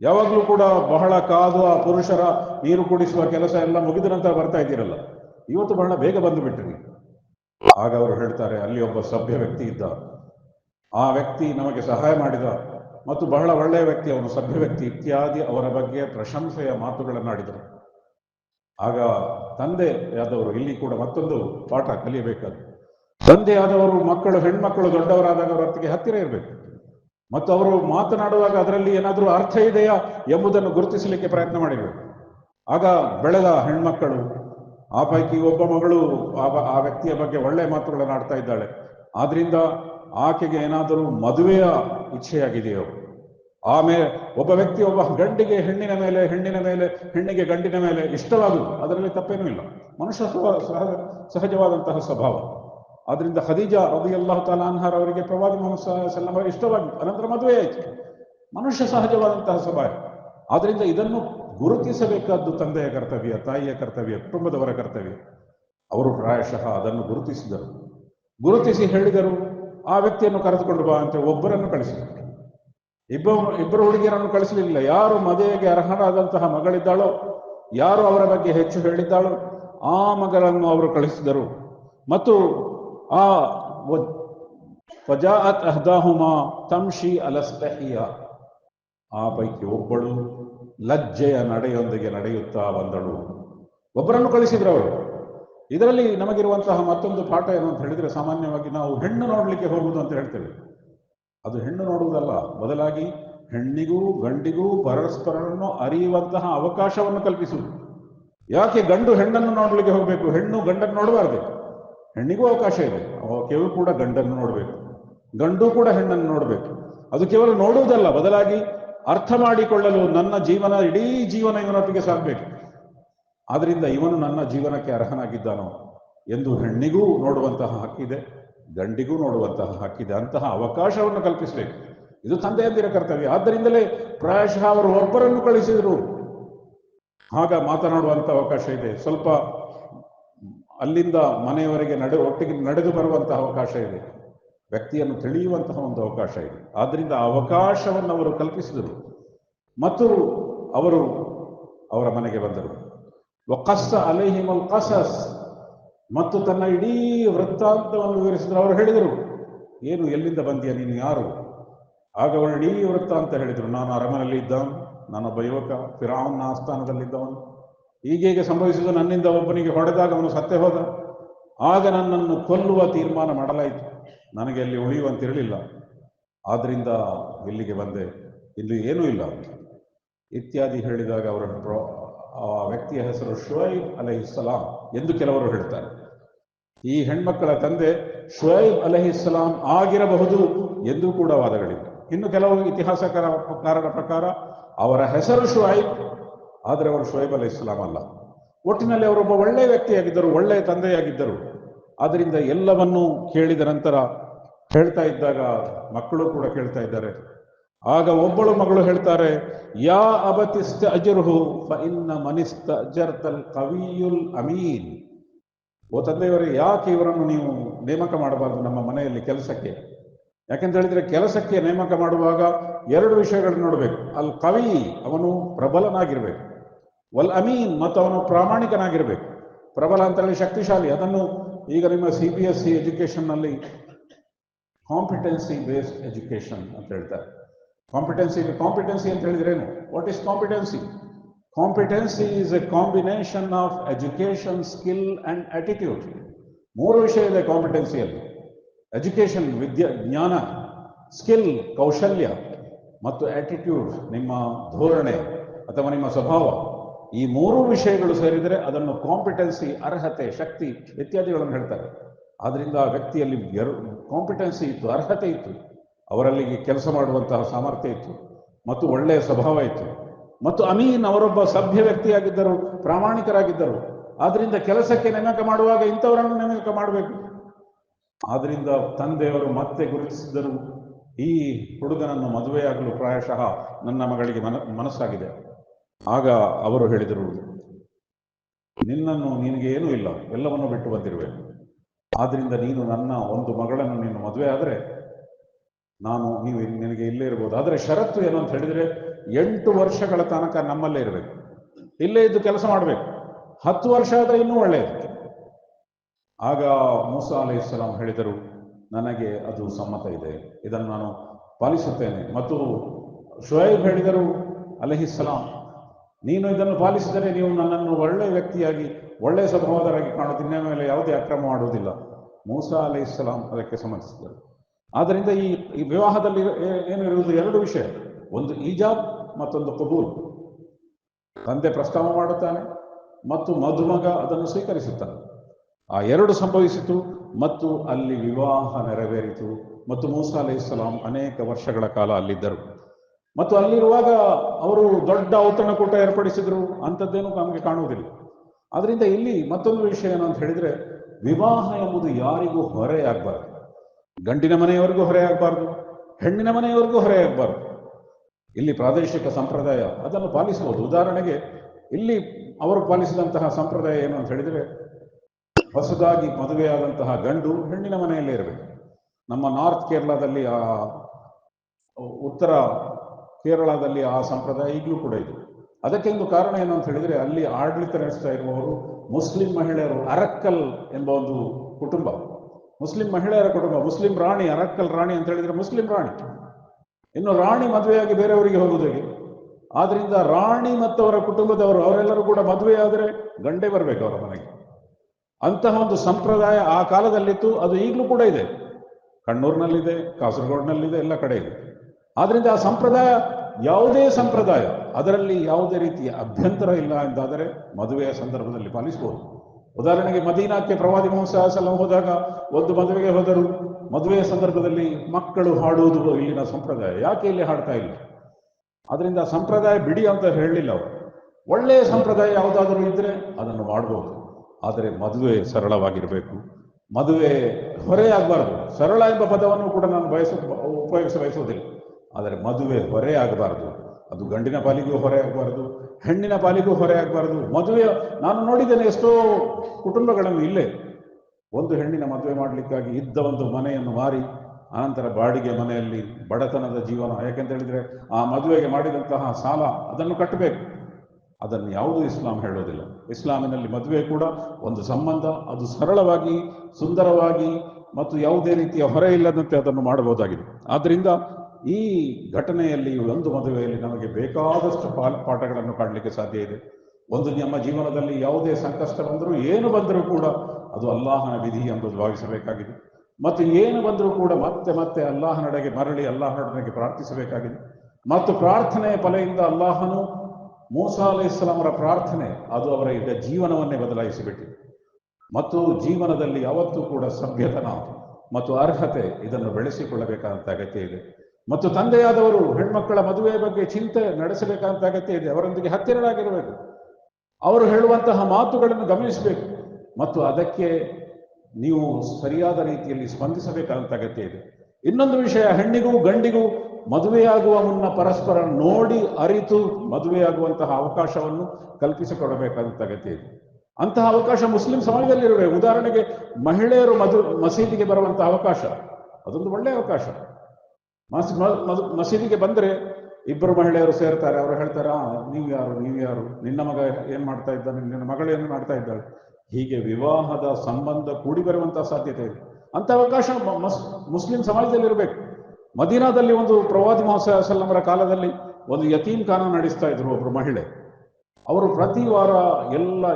Speaker 1: ಯಾವಾಗಲೂ ಕೂಡ ಬಹಳ ಕಾದು ಆ ಪುರುಷರ ನೀರು ಕುಡಿಸುವ ಕೆಲಸ ಎಲ್ಲ ಮುಗಿದ ನಂತರ ಬರ್ತಾ ಇದ್ದೀರಲ್ಲ. ಇವತ್ತು ಬಹಳ ಬೇಗ ಬಂದುಬಿಟ್ರಿ ಆಗ ಅವರು ಹೇಳ್ತಾರೆ, ಅಲ್ಲಿ ಒಬ್ಬ ಸಭ್ಯ ವ್ಯಕ್ತಿ ಇದ್ದ. ಆ ವ್ಯಕ್ತಿ ನಮಗೆ ಸಹಾಯ ಮಾಡಿದ ಮತ್ತು ಬಹಳ ಒಳ್ಳೆಯ ವ್ಯಕ್ತಿ, ಅವನು ಸಭ್ಯ ವ್ಯಕ್ತಿ ಇತ್ಯಾದಿ ಅವರ ಬಗ್ಗೆ ಪ್ರಶಂಸೆಯ ಮಾತುಗಳನ್ನಾಡಿದರು ಆಗ ತಂದೆ ಯಾದವರು ಇಲ್ಲಿ ಕೂಡ ಮತ್ತೊಂದು ಪಾಠ ಕಲಿಯಬೇಕಾದ ತಂದೆ ತಂದೆಯಾದವರು ಮಕ್ಕಳು, ಹೆಣ್ಮಕ್ಕಳು ದೊಡ್ಡವರಾದಾಗ ಅವರ ಹತ್ತಿರ ಇರಬೇಕು. ಮತ್ತು ಅವರು ಮಾತನಾಡುವಾಗ ಅದರಲ್ಲಿ ಏನಾದರೂ ಅರ್ಥ ಇದೆಯಾ ಎಂಬುದನ್ನು ಗುರುತಿಸಲಿಕ್ಕೆ ಪ್ರಯತ್ನ ಮಾಡಿರಬೇಕು ಆಗ ಬೆಳೆದ ಹೆಣ್ಮಕ್ಕಳು ಆ ಪೈಕಿ ಒಬ್ಬ ಮಗಳು ಆ ವ್ಯಕ್ತಿಯ ಬಗ್ಗೆ ಒಳ್ಳೆ ಮಾತುಗಳನ್ನು ಆಡ್ತಾ ಇದ್ದಾಳೆ. ಆದ್ರಿಂದ ಆಕೆಗೆ ಏನಾದರೂ ಮದುವೆಯ ಇಚ್ಛೆಯಾಗಿದೆಯೋ ಆಮೇಲೆ ಒಬ್ಬ ವ್ಯಕ್ತಿ ಒಬ್ಬ ಗಂಡಿಗೆ ಹೆಣ್ಣಿನ ಮೇಲೆ ಹೆಣ್ಣಿನ ಮೇಲೆ, ಹೆಣ್ಣಿಗೆ ಗಂಡಿನ ಮೇಲೆ ಇಷ್ಟವಾಗುವುದು ಅದರಲ್ಲಿ ತಪ್ಪೇನೂ ಇಲ್ಲ. ಮನುಷ್ಯ ಸಹಜ ಸಹಜವಾದಂತಹ ಸ್ವಭಾವ. ಆದ್ರಿಂದ ಖದೀಜಾ ರಬಿ ಅಲ್ಲಾಹ ತಾಲಾನ್ಹಾರ್ ಅವರಿಗೆ ಪ್ರವಾದಿ ಮೊಹಮ್ಮದ್ ಸಲ್ಲಂ ಅವರು ಇಷ್ಟವಾಗಿ ಅನಂತರ ಮದುವೆ ಆಯಿತು ಮನುಷ್ಯ ಸಹಜವಾದಂತಹ ಸ್ವಭಾವ. ಆದ್ರಿಂದ ಇದನ್ನು ಗುರುತಿಸಬೇಕಾದ್ದು ತಂದೆಯ ಕರ್ತವ್ಯ, ತಾಯಿಯ ಕರ್ತವ್ಯ, ಕುಟುಂಬದವರ ಕರ್ತವ್ಯ. ಅವರು ಪ್ರಾಯಶಃ ಅದನ್ನು ಗುರುತಿಸಿದರು. ಗುರುತಿಸಿ ಹೇಳಿದರು, ಆ ವ್ಯಕ್ತಿಯನ್ನು ಕರೆದುಕೊಂಡು ಬಾ ಅಂತ ಒಬ್ಬರನ್ನು ಕಳಿಸಿದರು. ಇಬ್ಬರು ಇಬ್ಬರು ಹುಡುಗಿಯರನ್ನು ಕಳಿಸಲಿಲ್ಲ. ಯಾರು ಮದುವೆಗೆ ಅರ್ಹರಾದಂತಹ ಮಗಳಿದ್ದಾಳೋ, ಯಾರು ಅವರ ಬಗ್ಗೆ ಹೆಚ್ಚು ಹೇಳಿದ್ದಾಳೋ, ಆ ಮಗಳನ್ನು ಅವರು ಕಳಿಸಿದರು. ಮತ್ತು ಆ ಫಜಾಅತ್ ಅಹ್ದಾಹುಮಾ ತಂಶಿ ಅಲಸ್ತಹಿಯ. ಆ ಪೈಕಿ ಒಬ್ಬಳು ಲಜ್ಜೆಯ ನಡೆಯೊಂದಿಗೆ ನಡೆಯುತ್ತಾ ಬಂದಳು. ಒಬ್ಬರನ್ನು ಕಳಿಸಿದ್ರು ಅವರು ಇದರಲ್ಲಿ ನಮಗಿರುವಂತಹ ಮತ್ತೊಂದು ಪಾಠ ಏನು ಅಂತ ಹೇಳಿದ್ರೆ, ಸಾಮಾನ್ಯವಾಗಿ ನಾವು ಹೆಣ್ಣು ನೋಡಲಿಕ್ಕೆ ಹೋಗುವುದು ಅಂತ ಹೇಳ್ತೇವೆ. ಅದು ಹೆಣ್ಣು ನೋಡುವುದಲ್ಲ. ಬದಲಾಗಿ ಹೆಣ್ಣಿಗೂ ಗಂಡಿಗೂ ಪರಸ್ಪರರನ್ನು ಅರಿಯುವಂತಹ ಅವಕಾಶವನ್ನು ಕಲ್ಪಿಸುವುದು. ಯಾಕೆ ಗಂಡು ಹೆಣ್ಣನ್ನು ನೋಡಲಿಕ್ಕೆ ಹೋಗಬೇಕು? ಹೆಣ್ಣು ಗಂಡನ್ನು ನೋಡಬಾರ್ದು. ಹೆಣ್ಣಿಗೂ ಅವಕಾಶ ಇದೆ. ಕೇವಲ ಕೂಡ ಗಂಡನ್ನು ನೋಡಬೇಕು. ಗಂಡು ಕೂಡ ಹೆಣ್ಣನ್ನು ನೋಡಬೇಕು. ಅದು ಕೇವಲ ನೋಡುವುದಲ್ಲ. ಬದಲಾಗಿ ಅರ್ಥ ಮಾಡಿಕೊಳ್ಳಲು ನನ್ನ ಜೀವನ, ಇಡೀ ಜೀವನ ಇವನೊಟ್ಟಿಗೆ ಸಾಗಬೇಕು ಆದ್ರಿಂದ ಇವನು ನನ್ನ ಜೀವನಕ್ಕೆ ಅರ್ಹನಾಗಿದ್ದಾನೋ ಎಂದು ಹೆಣ್ಣಿಗೂ ನೋಡುವಂತಹ ಹಕ್ಕಿದೆ ಗಂಡಿಗೂ ನೋಡುವಂತಹ ಹಕ್ಕಿದೆ ಅಂತಹ ಅವಕಾಶವನ್ನು ಕಲ್ಪಿಸಬೇಕು. ಇದು ತಂದೆಯಂದಿರ ಕರ್ತವ್ಯ. ಆದ್ದರಿಂದಲೇ ಪ್ರಾಯಶಃ ಅವರು ಒಬ್ಬರನ್ನು ಕಳಿಸಿದರು. ಆಗ ಮಾತನಾಡುವಂತ ಅವಕಾಶ ಇದೆ. ಸ್ವಲ್ಪ ಅಲ್ಲಿಂದ ಮನೆಯವರೆಗೆ ನಡೆ ಒಟ್ಟಿಗೆ ನಡೆದು ಬರುವಂತಹ ಅವಕಾಶ ಇದೆ. ವ್ಯಕ್ತಿಯನ್ನು ತಿಳಿಯುವಂತಹ ಒಂದು ಅವಕಾಶ ಇದೆ. ಆದ್ದರಿಂದ ಅವಕಾಶವನ್ನು ಅವರು ಕಲ್ಪಿಸಿದರು. ಮತ್ತು ಅವರು ಅವರ ಮನೆಗೆ ಬಂದರು. ವಕಸ್ಸ ಅಲೈಹಿಮಲ್ ಕಸಸ್. ಮತ್ತು ತನ್ನ ಇಡೀ ವೃತ್ತಾಂತವನ್ನು ವಿವರಿಸಿದ್ರು. ಅವರು ಹೇಳಿದರು, ಏನು, ಎಲ್ಲಿಂದ ಬಂದಿಯ ನೀನು, ಯಾರು? ಆಗ ಅವರು ಇಡೀ ವೃತ್ತಾಂತ ಹೇಳಿದರು, ನಾನು ಅರಮನೆಯಲ್ಲಿ ಇದ್ದವನು, ನಾನೊಬ್ಬ ಯುವಕ ಫಿರಾವನ್ನ ಆಸ್ಥಾನದಲ್ಲಿದ್ದವನು. ಹೀಗೇಗೆ ಸಂಭವಿಸಿದ ನನ್ನಿಂದ ಒಬ್ಬನಿಗೆ ಹೊಡೆದಾಗ ಅವನು ಸತ್ತೆ ಹೋದ. ಆಗ ನನ್ನನ್ನು ಕೊಲ್ಲುವ ತೀರ್ಮಾನ ಮಾಡಲಾಯಿತು. ನನಗೆ ಅಲ್ಲಿ ಉಳಿಯುವಂತಿರಲಿಲ್ಲ. ಆದ್ದರಿಂದ ಇಲ್ಲಿಗೆ ಬಂದೆ. ಇಲ್ಲಿ ಏನೂ ಇಲ್ಲ. ಇತ್ಯಾದಿ ಹೇಳಿದಾಗ ಅವರ ಆ ವ್ಯಕ್ತಿಯ ಹೆಸರು ಶುಐಬ್ ಅಲಹಿಸ್ಸಲಾಂ ಎಂದು ಕೆಲವರು ಹೇಳ್ತಾರೆ. ಈ ಹೆಣ್ಮಕ್ಕಳ ತಂದೆ ಶುಐಬ್ ಅಲಹಿಸ್ಸಲಾಂ ಆಗಿರಬಹುದು ಎಂದು ಕೂಡ ವಾದಗಳಿವೆ ಇನ್ನು ಕೆಲವು ಇತಿಹಾಸಕಾರರ ಕಾರರ ಪ್ರಕಾರ ಅವರ ಹೆಸರು ಶುಐಬ್ ಆದರೆ ಅವರು ಶುಐಬ್ ಅಲಹಿಸ್ಲಾಂ ಅಲ್ಲ. ಒಟ್ಟಿನಲ್ಲಿ ಅವರೊಬ್ಬ ಒಳ್ಳೆಯ ವ್ಯಕ್ತಿಯಾಗಿದ್ದರು ಒಳ್ಳೆಯ ತಂದೆಯಾಗಿದ್ದರು. ಆದ್ದರಿಂದ ಎಲ್ಲವನ್ನೂ ಕೇಳಿದ ನಂತರ ಹೇಳ್ತಾ ಇದ್ದಾಗ ಮಕ್ಕಳು ಕೂಡ ಕೇಳ್ತಾ ಇದ್ದಾರೆ. ಆಗ ಒಬ್ಬಳು ಮಗಳು ಹೇಳ್ತಾರೆ, ಯಾ ಅಬತಿಸ್ತ ಅಜರ್ಹು ಇನ್ನ ಮನಿಸ್ತ ಅಜರ್ತಲ್ ಕವಿಯುಲ್ ಅಮೀನ್. ಓ ತಂದೆಯವರೇ, ಯಾಕೆ ಇವರನ್ನು ನೀವು ನೇಮಕ ಮಾಡಬಾರ್ದು ನಮ್ಮ ಮನೆಯಲ್ಲಿ ಕೆಲಸಕ್ಕೆ? ಯಾಕೆಂತ ಹೇಳಿದ್ರೆ ಕೆಲಸಕ್ಕೆ ನೇಮಕ ಮಾಡುವಾಗ ಎರಡು ವಿಷಯಗಳನ್ನು ನೋಡಬೇಕು. ಅಲ್ ಕವಿ, ಅವನು ಪ್ರಬಲನಾಗಿರ್ಬೇಕು. ವಲ್ ಅಮೀನ್, ಮತ್ತು ಅವನು ಪ್ರಾಮಾಣಿಕನಾಗಿರ್ಬೇಕು. ಪ್ರಬಲ ಅಂತ ಹೇಳಿ ಶಕ್ತಿಶಾಲಿ. ಅದನ್ನು ಈಗ ನಿಮ್ಮ ಸಿ ಬಿ ಎಸ್ ಸಿ ಎಜುಕೇಶನ್ನಲ್ಲಿ ಕಾಂಪಿಟೆನ್ಸಿ ಬೇಸ್ಡ್ ಎಜುಕೇಶನ್ ಅಂತ ಹೇಳ್ತಾರೆ. ಕಾಂಪಿಟೆನ್ಸಿ ಕಾಂಪಿಟೆನ್ಸಿ ಅಂತ ಹೇಳಿದ್ರೇನು what is competency competency is a combination of education skill and attitude ಮೂರು ವಿಷಯ ಇದೆ ಕಾಂಪಿಟೆನ್ಸಿಯಲ್ಲಿ ಎಜುಕೇಶನ್ ವಿದ್ಯೆ, ಜ್ಞಾನ ಸ್ಕಿಲ್ ಕೌಶಲ್ಯ ಮತ್ತು ಆಟಿಟ್ಯೂಡ್ ನಿಮ್ಮ ಧೋರಣೆ ಅಥವಾ ನಿಮ್ಮ ಸ್ವಭಾವ. ಈ ಮೂರು ವಿಷಯಗಳು ಸೇರಿದರೆ ಅದನ್ನು ಕಾಂಪಿಟೆನ್ಸಿ ಅರ್ಹತೆ, ಶಕ್ತಿ ಇತ್ಯಾದಿಗಳನ್ನು ಹೇಳ್ತಾರೆ. ಆದ್ರಿಂದ ಆ ವ್ಯಕ್ತಿಯಲ್ಲಿ ಎರು ಕಾಂಪಿಟೆನ್ಸಿ ಇತ್ತು, ಅರ್ಹತೆ ಇತ್ತು. ಅವರಲ್ಲಿ ಕೆಲಸ ಮಾಡುವಂತಹ ಸಾಮರ್ಥ್ಯ ಇತ್ತು. ಮತ್ತು ಒಳ್ಳೆಯ ಸ್ವಭಾವ ಇತ್ತು. ಮತ್ತು ಅಮೀನ್ ಅವರೊಬ್ಬ ಸಭ್ಯ ವ್ಯಕ್ತಿಯಾಗಿದ್ದರು, ಪ್ರಾಮಾಣಿಕರಾಗಿದ್ದರು. ಆದ್ರಿಂದ ಕೆಲಸಕ್ಕೆ ನೇಮಕ ಮಾಡುವಾಗ ಇಂಥವರನ್ನು ನೇಮಕ ಮಾಡಬೇಕು. ಆದ್ರಿಂದ ತಂದೆಯವರು ಮತ್ತೆ ಗುರುತಿಸಿದ್ದರು ಈ ಹುಡುಗನನ್ನು ಮದುವೆಯಾಗಲು ಪ್ರಾಯಶಃ ನನ್ನ ಮಗಳಿಗೆ ಮನ, ಮನಸ್ಸಾಗಿದೆ. ಆಗ ಅವರು ಹೇಳಿದರು, ನಿನ್ನನ್ನು ನಿನಗೆ ಏನೂ ಇಲ್ಲ, ಎಲ್ಲವನ್ನು ಬಿಟ್ಟು ಬಂದಿರುವೆ. ಆದ್ರಿಂದ ನೀನು ನನ್ನ ಒಂದು ಮಗಳನ್ನು ನೀನು ಮದುವೆ ಆದರೆ ನಾನು ನೀವು ನಿನಗೆ ಇಲ್ಲೇ ಇರ್ಬೋದು. ಆದರೆ ಷರತ್ತು ಏನು ಅಂತ ಹೇಳಿದ್ರೆ ಎಂಟು ವರ್ಷಗಳ ತನಕ ನಮ್ಮಲ್ಲೇ ಇರಬೇಕು. ಇಲ್ಲೇ ಇದ್ದು ಕೆಲಸ ಮಾಡಬೇಕು. ಹತ್ತು ವರ್ಷ ಆದರೆ ಇನ್ನೂ ಒಳ್ಳೆಯದು. ಆಗ ಮೂಸಾ ಅಲೈ ಇಸ್ಲಾಂ ಹೇಳಿದರು, ನನಗೆ ಅದು ಸಮ್ಮತ ಇದೆ. ಇದನ್ನು ನಾನು ಪಾಲಿಸುತ್ತೇನೆ. ಮತ್ತು ಶುಐಬ್ ಹೇಳಿದರು ಅಲಹಿಸ್ಸಲಾಂ ನೀನು ಇದನ್ನು ಪಾಲಿಸಿದರೆ ನೀವು ನನ್ನನ್ನು ಒಳ್ಳೆಯ ವ್ಯಕ್ತಿಯಾಗಿ ಒಳ್ಳೆಯ ಸ್ವಭಾವದರಾಗಿ ಕಾಣುತ್ತೀನಿ ಮೇಲೆ ಯಾವುದೇ ಅಕ್ರಮ ಮಾಡುವುದಿಲ್ಲ. ಮೂಸಾ ಅಲಿ ಇಸ್ಲಾಂ ಅದಕ್ಕೆ ಸಂಬಂಧಿಸಿದರು ಆದ್ದರಿಂದ ಈ ಈ ವಿವಾಹದಲ್ಲಿ ಏ- ಏನು ಇರುವುದು ಎರಡು ವಿಷಯ. ಒಂದು ಈಜಾಬ್ ಮತ್ತೊಂದು ಕಬೂಲ್. ತಂದೆ ಪ್ರಸ್ತಾವ ಮಾಡುತ್ತಾನೆ ಮತ್ತು ಮದುಮಗ ಅದನ್ನು ಸ್ವೀಕರಿಸುತ್ತಾನೆ. ಆ ಎರಡು ಸಂಭವಿಸಿತು ಮತ್ತು ಅಲ್ಲಿ ವಿವಾಹ ನೆರವೇರಿತು ಮತ್ತು ಮೂಸಾ ಅಲಿ ಅನೇಕ ವರ್ಷಗಳ ಕಾಲ ಅಲ್ಲಿದ್ದರು. ಮತ್ತು ಅಲ್ಲಿರುವಾಗ ಅವರು ದೊಡ್ಡ ಔತಣಕೂಟ ಏರ್ಪಡಿಸಿದ್ರು. ಅಂಥದ್ದೇನು ನಮಗೆ ಕಾಣುವುದಿಲ್ಲ. ಆದ್ರಿಂದ ಇಲ್ಲಿ ಮತ್ತೊಂದು ವಿಷಯ ಏನು ಅಂತ ಹೇಳಿದ್ರೆ ವಿವಾಹ ಎಂಬುದು ಯಾರಿಗೂ ಹೊರೆಯಾಗಬಾರ್ದು. ಗಂಡಿನ ಮನೆಯವರಿಗೂ ಹೊರೆಯಾಗಬಾರ್ದು, ಹೆಣ್ಣಿನ ಮನೆಯವರಿಗೂ ಹೊರೆಯಾಗಬಾರ್ದು. ಇಲ್ಲಿ ಪ್ರಾದೇಶಿಕ ಸಂಪ್ರದಾಯ ಅದನ್ನು ಪಾಲಿಸಬಹುದು ಉದಾಹರಣೆಗೆ, ಇಲ್ಲಿ ಅವರು ಪಾಲಿಸಿದಂತಹ ಸಂಪ್ರದಾಯ ಏನು ಅಂತ ಹೇಳಿದ್ರೆ, ಹೊಸದಾಗಿ ಮದುವೆಯಾದಂತಹ ಗಂಡು ಹೆಣ್ಣಿನ ಮನೆಯಲ್ಲೇ ಇರಬೇಕು. ನಮ್ಮ ನಾರ್ತ್ ಕೇರಳದಲ್ಲಿ ಆ, ಉತ್ತರ ಕೇರಳದಲ್ಲಿ ಆ ಸಂಪ್ರದಾಯ ಈಗಲೂ ಕೂಡ ಇದೆ. ಅದಕ್ಕೆ ಒಂದು ಕಾರಣ ಏನು ಅಂತ ಹೇಳಿದ್ರೆ, ಅಲ್ಲಿ ಆಡಳಿತ ನಡೆಸ್ತಾ ಇರುವವರು ಮುಸ್ಲಿಂ ಮಹಿಳೆಯರು ಅರಕ್ಕಲ್ ಎಂಬ ಒಂದು ಕುಟುಂಬ. ಮುಸ್ಲಿಂ ಮಹಿಳೆಯರ ಕುಟುಂಬ, ಮುಸ್ಲಿಂ ರಾಣಿ, ಅರಕ್ಕಲ್ ರಾಣಿ ಅಂತ ಹೇಳಿದ್ರೆ ಮುಸ್ಲಿಂ ರಾಣಿ. ಇನ್ನು ರಾಣಿ ಮದುವೆಯಾಗಿ ಬೇರೆಯವರಿಗೆ ಹೋಗುವುದು ಹೇಗೆ? ಆದ್ರಿಂದ ರಾಣಿ ಮತ್ತು ಅವರ ಕುಟುಂಬದವರು, ಅವರೆಲ್ಲರೂ ಕೂಡ ಮದುವೆಯಾದರೆ ಗಂಡೇ ಬರಬೇಕು ಅವರ ಮನೆಗೆ. ಅಂತಹ ಒಂದು ಸಂಪ್ರದಾಯ ಆ ಕಾಲದಲ್ಲಿತ್ತು, ಅದು ಈಗಲೂ ಕೂಡ ಇದೆ. ಕಣ್ಣೂರಿನಲ್ಲಿದೆ, ಕಾಸರಗೋಡ್ನಲ್ಲಿದೆ, ಎಲ್ಲ ಕಡೆ ಇದೆ. ಆದ್ರಿಂದ ಆ ಸಂಪ್ರದಾಯ ಯಾವುದೇ ಸಂಪ್ರದಾಯ, ಅದರಲ್ಲಿ ಯಾವುದೇ ರೀತಿಯ ಅಭ್ಯಂತರ ಇಲ್ಲ ಎಂದಾದರೆ ಮದುವೆಯ ಸಂದರ್ಭದಲ್ಲಿ ಪಾಲಿಸಬಹುದು. ಉದಾಹರಣೆಗೆ ಮದೀನಾಕ್ಕೆ ಪ್ರವಾದಿ ಸಲ ಹೋದಾಗ ಒಂದು ಮದುವೆಗೆ ಹೋದರು. ಮದುವೆಯ ಸಂದರ್ಭದಲ್ಲಿ ಮಕ್ಕಳು ಹಾಡುವುದು ಇಲ್ಲಿನ ಸಂಪ್ರದಾಯ. ಯಾಕೆ ಇಲ್ಲಿ ಹಾಡ್ತಾ ಇಲ್ಲ? ಅದರಿಂದ ಸಂಪ್ರದಾಯ ಬಿಡಿ ಅಂತ ಹೇಳಲಿಲ್ಲ ಅವರು. ಒಳ್ಳೆಯ ಸಂಪ್ರದಾಯ ಯಾವುದಾದರೂ ಇದ್ರೆ ಅದನ್ನು ಮಾಡಬಹುದು ಆದರೆ ಮದುವೆ ಸರಳವಾಗಿರಬೇಕು. ಮದುವೆ ಹೊರೆಯಾಗಬಾರದು ಸರಳ ಎಂಬ ಪದವನ್ನು ಕೂಡ ನಾನು ಬಯಸ, ಉಪಯೋಗಿಸ ಬಯಸುವುದಿಲ್ಲ. ಆದರೆ ಮದುವೆ ಹೊರೆ ಆಗಬಾರದು. ಅದು ಗಂಡಿನ ಪಾಲಿಗೂ ಹೊರೆ ಆಗಬಾರದು, ಹೆಣ್ಣಿನ ಪಾಲಿಗೂ ಹೊರೆ ಆಗಬಾರದು. ಮದುವೆ, ನಾನು ನೋಡಿದ್ದೇನೆ ಎಷ್ಟೋ ಕುಟುಂಬಗಳನ್ನು ಇಲ್ಲೇ. ಒಂದು ಹೆಣ್ಣಿನ ಮದುವೆ ಮಾಡಲಿಕ್ಕಾಗಿ ಇದ್ದ ಒಂದು ಮನೆಯನ್ನು ಮಾರಿ, ಆನಂತರ ಬಾಡಿಗೆ ಮನೆಯಲ್ಲಿ ಬಡತನದ ಜೀವನ. ಯಾಕೆಂತ ಹೇಳಿದ್ರೆ, ಆ ಮದುವೆಗೆ ಮಾಡಿದಂತಹ ಸಾಲ, ಅದನ್ನು ಕಟ್ಟಬೇಕು. ಅದನ್ನು ಯಾವುದೂ ಇಸ್ಲಾಂ ಹೇಳೋದಿಲ್ಲ. ಇಸ್ಲಾಮಿನಲ್ಲಿ ಮದುವೆ ಕೂಡ ಒಂದು ಸಂಬಂಧ. ಅದು ಸರಳವಾಗಿ, ಸುಂದರವಾಗಿ ಮತ್ತು ಯಾವುದೇ ರೀತಿಯ ಹೊರೆ ಇಲ್ಲದಂತೆ ಅದನ್ನು ಮಾಡಬಹುದಾಗಿದೆ. ಆದ್ದರಿಂದ ಈ ಘಟನೆಯಲ್ಲಿ ಒಂದು ಮದುವೆಯಲ್ಲಿ ನಮಗೆ ಬೇಕಾದಷ್ಟು ಪಾಲ್ ಪಾಠಗಳನ್ನು ಕಾಣಲಿಕ್ಕೆ ಸಾಧ್ಯ ಇದೆ. ಒಂದು ನಮ್ಮ ಜೀವನದಲ್ಲಿ ಯಾವುದೇ ಸಂಕಷ್ಟ ಬಂದರೂ ಏನು ಬಂದರೂ ಕೂಡ ಅದು ಅಲ್ಲಾಹನ ವಿಧಿ ಎಂಬುದು ಭಾವಿಸಬೇಕಾಗಿದೆ. ಮತ್ತು ಏನು ಬಂದರೂ ಕೂಡ ಮತ್ತೆ ಮತ್ತೆ ಅಲ್ಲಾಹನಡೆಗೆ ಮರಳಿ ಅಲ್ಲಾಹನೊಡನೆಗೆ ಪ್ರಾರ್ಥಿಸಬೇಕಾಗಿದೆ. ಮತ್ತು ಪ್ರಾರ್ಥನೆಯ ಫಲೆಯಿಂದ ಅಲ್ಲಾಹನು ಮೂಸಾ ಇಸ್ಲಾಮರ ಪ್ರಾರ್ಥನೆ, ಅದು ಅವರ ಈಗ ಜೀವನವನ್ನೇ ಬದಲಾಯಿಸಿಬಿಟ್ಟಿದೆ. ಮತ್ತು ಜೀವನದಲ್ಲಿ ಯಾವತ್ತೂ ಕೂಡ ಸಭ್ಯತನ, ಮತ್ತು ಅರ್ಹತೆ ಇದನ್ನು ಬೆಳೆಸಿಕೊಳ್ಳಬೇಕಾದಂಥ ಅಗತ್ಯ ಇದೆ. ಮತ್ತು ತಂದೆಯಾದವರು ಹೆಣ್ಮಕ್ಕಳ ಮದುವೆಯ ಬಗ್ಗೆ ಚಿಂತೆ ನಡೆಸಬೇಕಂತ ಅಗತ್ಯ ಇದೆ ಅವರೊಂದಿಗೆ ಹತ್ತಿರರಾಗಿರಬೇಕು ಅವರು ಹೇಳುವಂತಹ ಮಾತುಗಳನ್ನು ಗಮನಿಸಬೇಕು. ಮತ್ತು ಅದಕ್ಕೆ ನೀವು ಸರಿಯಾದ ರೀತಿಯಲ್ಲಿ ಸ್ಪಂದಿಸಬೇಕಾದಂತಹ ಅಗತ್ಯ ಇದೆ. ಇನ್ನೊಂದು ವಿಷಯ, ಹೆಣ್ಣಿಗೂ ಗಂಡಿಗೂ ಮದುವೆಯಾಗುವ ಮುನ್ನ ಪರಸ್ಪರ ನೋಡಿ ಅರಿತು ಮದುವೆಯಾಗುವಂತಹ ಅವಕಾಶವನ್ನು ಕಲ್ಪಿಸಿಕೊಡಬೇಕಾದಂತಹ ಅಗತ್ಯ ಇದೆ. ಅಂತಹ ಅವಕಾಶ ಮುಸ್ಲಿಂ ಸಮಾಜದಲ್ಲಿ ಇರಬೇಕು ಉದಾಹರಣೆಗೆ ಮಹಿಳೆಯರು ಮದು ಮಸೀದಿಗೆ ಬರುವಂತಹ ಅವಕಾಶ. ಅದೊಂದು ಒಳ್ಳೆಯ ಅವಕಾಶ. ಮಸ್- ಮಸೀದಿಗೆ ಬಂದ್ರೆ ಇಬ್ಬರು ಮಹಿಳೆಯರು ಸೇರ್ತಾರೆ, ಅವರು ಹೇಳ್ತಾರೆ ನೀವು ಯಾರು ನೀವು ಯಾರು? ನಿನ್ನ ಮಗ ಏನ್ ಮಾಡ್ತಾ ಇದ್ದಾನೆ? ನಿನ್ನ ಮಗಳು ಏನು ಮಾಡ್ತಾ ಇದ್ದಾಳೆ? ಹೀಗೆ ವಿವಾಹದ ಸಂಬಂಧ ಕೂಡಿ ಬರುವಂತಹ ಸಾಧ್ಯತೆ ಇದೆ. ಅಂತ ಅವಕಾಶ ಮುಸ್ಲಿಂ ಸಮಾಜದಲ್ಲಿ ಇರಬೇಕು ಮದೀನಾದಲ್ಲಿ ಒಂದು ಪ್ರವಾದಿ ಸಲ್ಲಮರ ಕಾಲದಲ್ಲಿ ಒಂದು ಯತೀಮ್ ಖಾನ ನಡೆಸ್ತಾ ಇದ್ರು ಒಬ್ರು ಮಹಿಳೆ. ಅವರು ಪ್ರತಿ ವಾರ ಎಲ್ಲ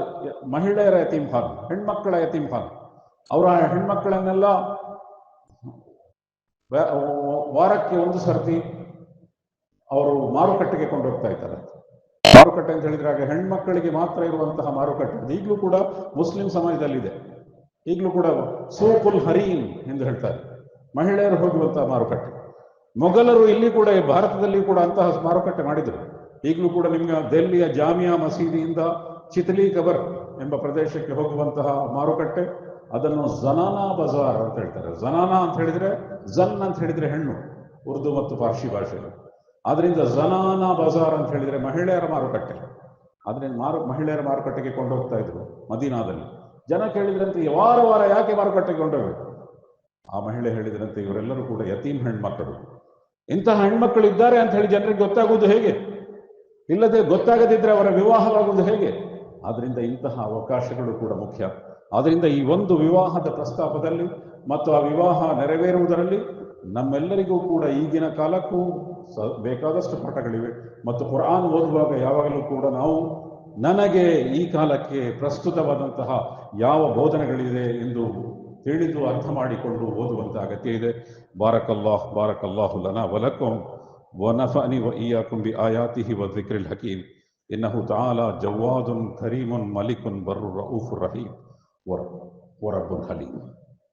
Speaker 1: ಮಹಿಳೆಯರ ಯತೀಮ್ ಖಾನ್, ಹೆಣ್ಮಕ್ಕಳ ಯತೀಮ್ ಖಾನ್. ಅವರ ಹೆಣ್ಮಕ್ಕಳನ್ನೆಲ್ಲ ವಾರಕ್ಕೆ ಒಂದು ಸರ್ತಿ ಅವರು ಮಾರುಕಟ್ಟೆಗೆ ಕೊಂಡೋಗ್ತಾ ಇದ್ದಾರೆ. ಮಾರುಕಟ್ಟೆ ಅಂತ ಹೇಳಿದ್ರೆ ಆಗ ಹೆಣ್ಮಕ್ಕಳಿಗೆ ಮಾತ್ರ ಇರುವಂತಹ ಮಾರುಕಟ್ಟೆ. ಈಗಲೂ ಕೂಡ ಮುಸ್ಲಿಂ ಸಮಾಜದಲ್ಲಿದೆ. ಈಗಲೂ ಕೂಡ ಸೂಕುಲ್ ಹರೀನ್ ಎಂದು ಹೇಳ್ತಾರೆ. ಮಹಿಳೆಯರು ಹೋಗುವಂತಹ ಮಾರುಕಟ್ಟೆ. ಮೊಘಲರು ಇಲ್ಲಿ ಕೂಡ ಭಾರತದಲ್ಲಿ ಕೂಡ ಅಂತಹ ಮಾರುಕಟ್ಟೆ ಮಾಡಿದರು. ಈಗಲೂ ಕೂಡ ನಿಮ್ಗೆ ದೆಹಲಿಯ ಜಾಮಿಯಾ ಮಸೀದಿಯಿಂದ ಚಿತ್ಲಿ ಕಬರ್ ಎಂಬ ಪ್ರದೇಶಕ್ಕೆ ಹೋಗುವಂತಹ ಮಾರುಕಟ್ಟೆ. ಅದನ್ನು ಜನಾನಾ ಬಜಾರ್ ಅಂತ ಹೇಳ್ತಾರೆ. ಜನಾನಾ ಅಂತ ಹೇಳಿದ್ರೆ ಜನ್ ಅಂತ ಹೇಳಿದ್ರೆ ಹೆಣ್ಣು, ಉರ್ದು ಮತ್ತು ಪಾರ್ಶಿ ಭಾಷೆ ಆದ್ರಿಂದ ಜನಾನಾ ಬಜಾರ್ ಅಂತ ಹೇಳಿದ್ರೆ ಮಹಿಳೆಯರ ಮಾರುಕಟ್ಟೆ. ಆದ್ರಿಂದ ಮಾರು, ಮಹಿಳೆಯರ ಮಾರುಕಟ್ಟೆಗೆ ಕೊಂಡೋಗ್ತಾ ಇದ್ರು ಮದೀನಾದಲ್ಲಿ. ಜನ ಕೇಳಿದ್ರಂತೆ ವಾರ ವಾರ ಯಾಕೆ ಮಾರುಕಟ್ಟೆಗೆ ಕೊಂಡೋಗ್ಬೇಕು? ಆ ಮಹಿಳೆ ಹೇಳಿದ್ರಂತೆ, ಇವರೆಲ್ಲರೂ ಕೂಡ ಯತೀಮ್ ಹೆಣ್ಮಕ್ಕಳು ಇಂತಹ ಹೆಣ್ಮಕ್ಕಳು ಇದ್ದಾರೆ ಅಂತ ಹೇಳಿ ಜನರಿಗೆ ಗೊತ್ತಾಗುವುದು ಹೇಗೆ? ಇಲ್ಲದೆ ಗೊತ್ತಾಗದಿದ್ರೆ ಅವರ ವಿವಾಹವಾಗುವುದು ಹೇಗೆ? ಆದ್ರಿಂದ ಇಂತಹ ಅವಕಾಶಗಳು ಕೂಡ ಮುಖ್ಯ. ಆದ್ರಿಂದ ಈ ಒಂದು ವಿವಾಹದ ಪ್ರಸ್ತಾಪದಲ್ಲಿ ಮತ್ತು ಆ ವಿವಾಹ ನೆರವೇರುವುದರಲ್ಲಿ ನಮ್ಮೆಲ್ಲರಿಗೂ ಕೂಡ ಈಗಿನ ಕಾಲಕ್ಕೂ ಸ- ಬೇಕಾದಷ್ಟು ಪಾಠಗಳಿವೆ ಮತ್ತು ಕುರಾನ್ ಓದುವಾಗ ಯಾವಾಗಲೂ ಕೂಡ ನಾವು ನನಗೆ ಈ ಕಾಲಕ್ಕೆ ಪ್ರಸ್ತುತವಾದಂತಹ ಯಾವ ಬೋಧನೆಗಳಿದೆ ಎಂದು ತಿಳಿದು ಅರ್ಥ ಮಾಡಿಕೊಂಡು ಓದುವಂತ ಅಗತ್ಯ ಇದೆ ಬಾರಕಲ್ಲಾಹ್ ಬಾರಕಲ್ಲಾಹು ಲನಾ ವಲಕುಂ ونفعني وإياكم بآياته والذكر الحكيم إنه تعالى جواد كريم ملك بر رؤوف رحيم ورب ورب خليل.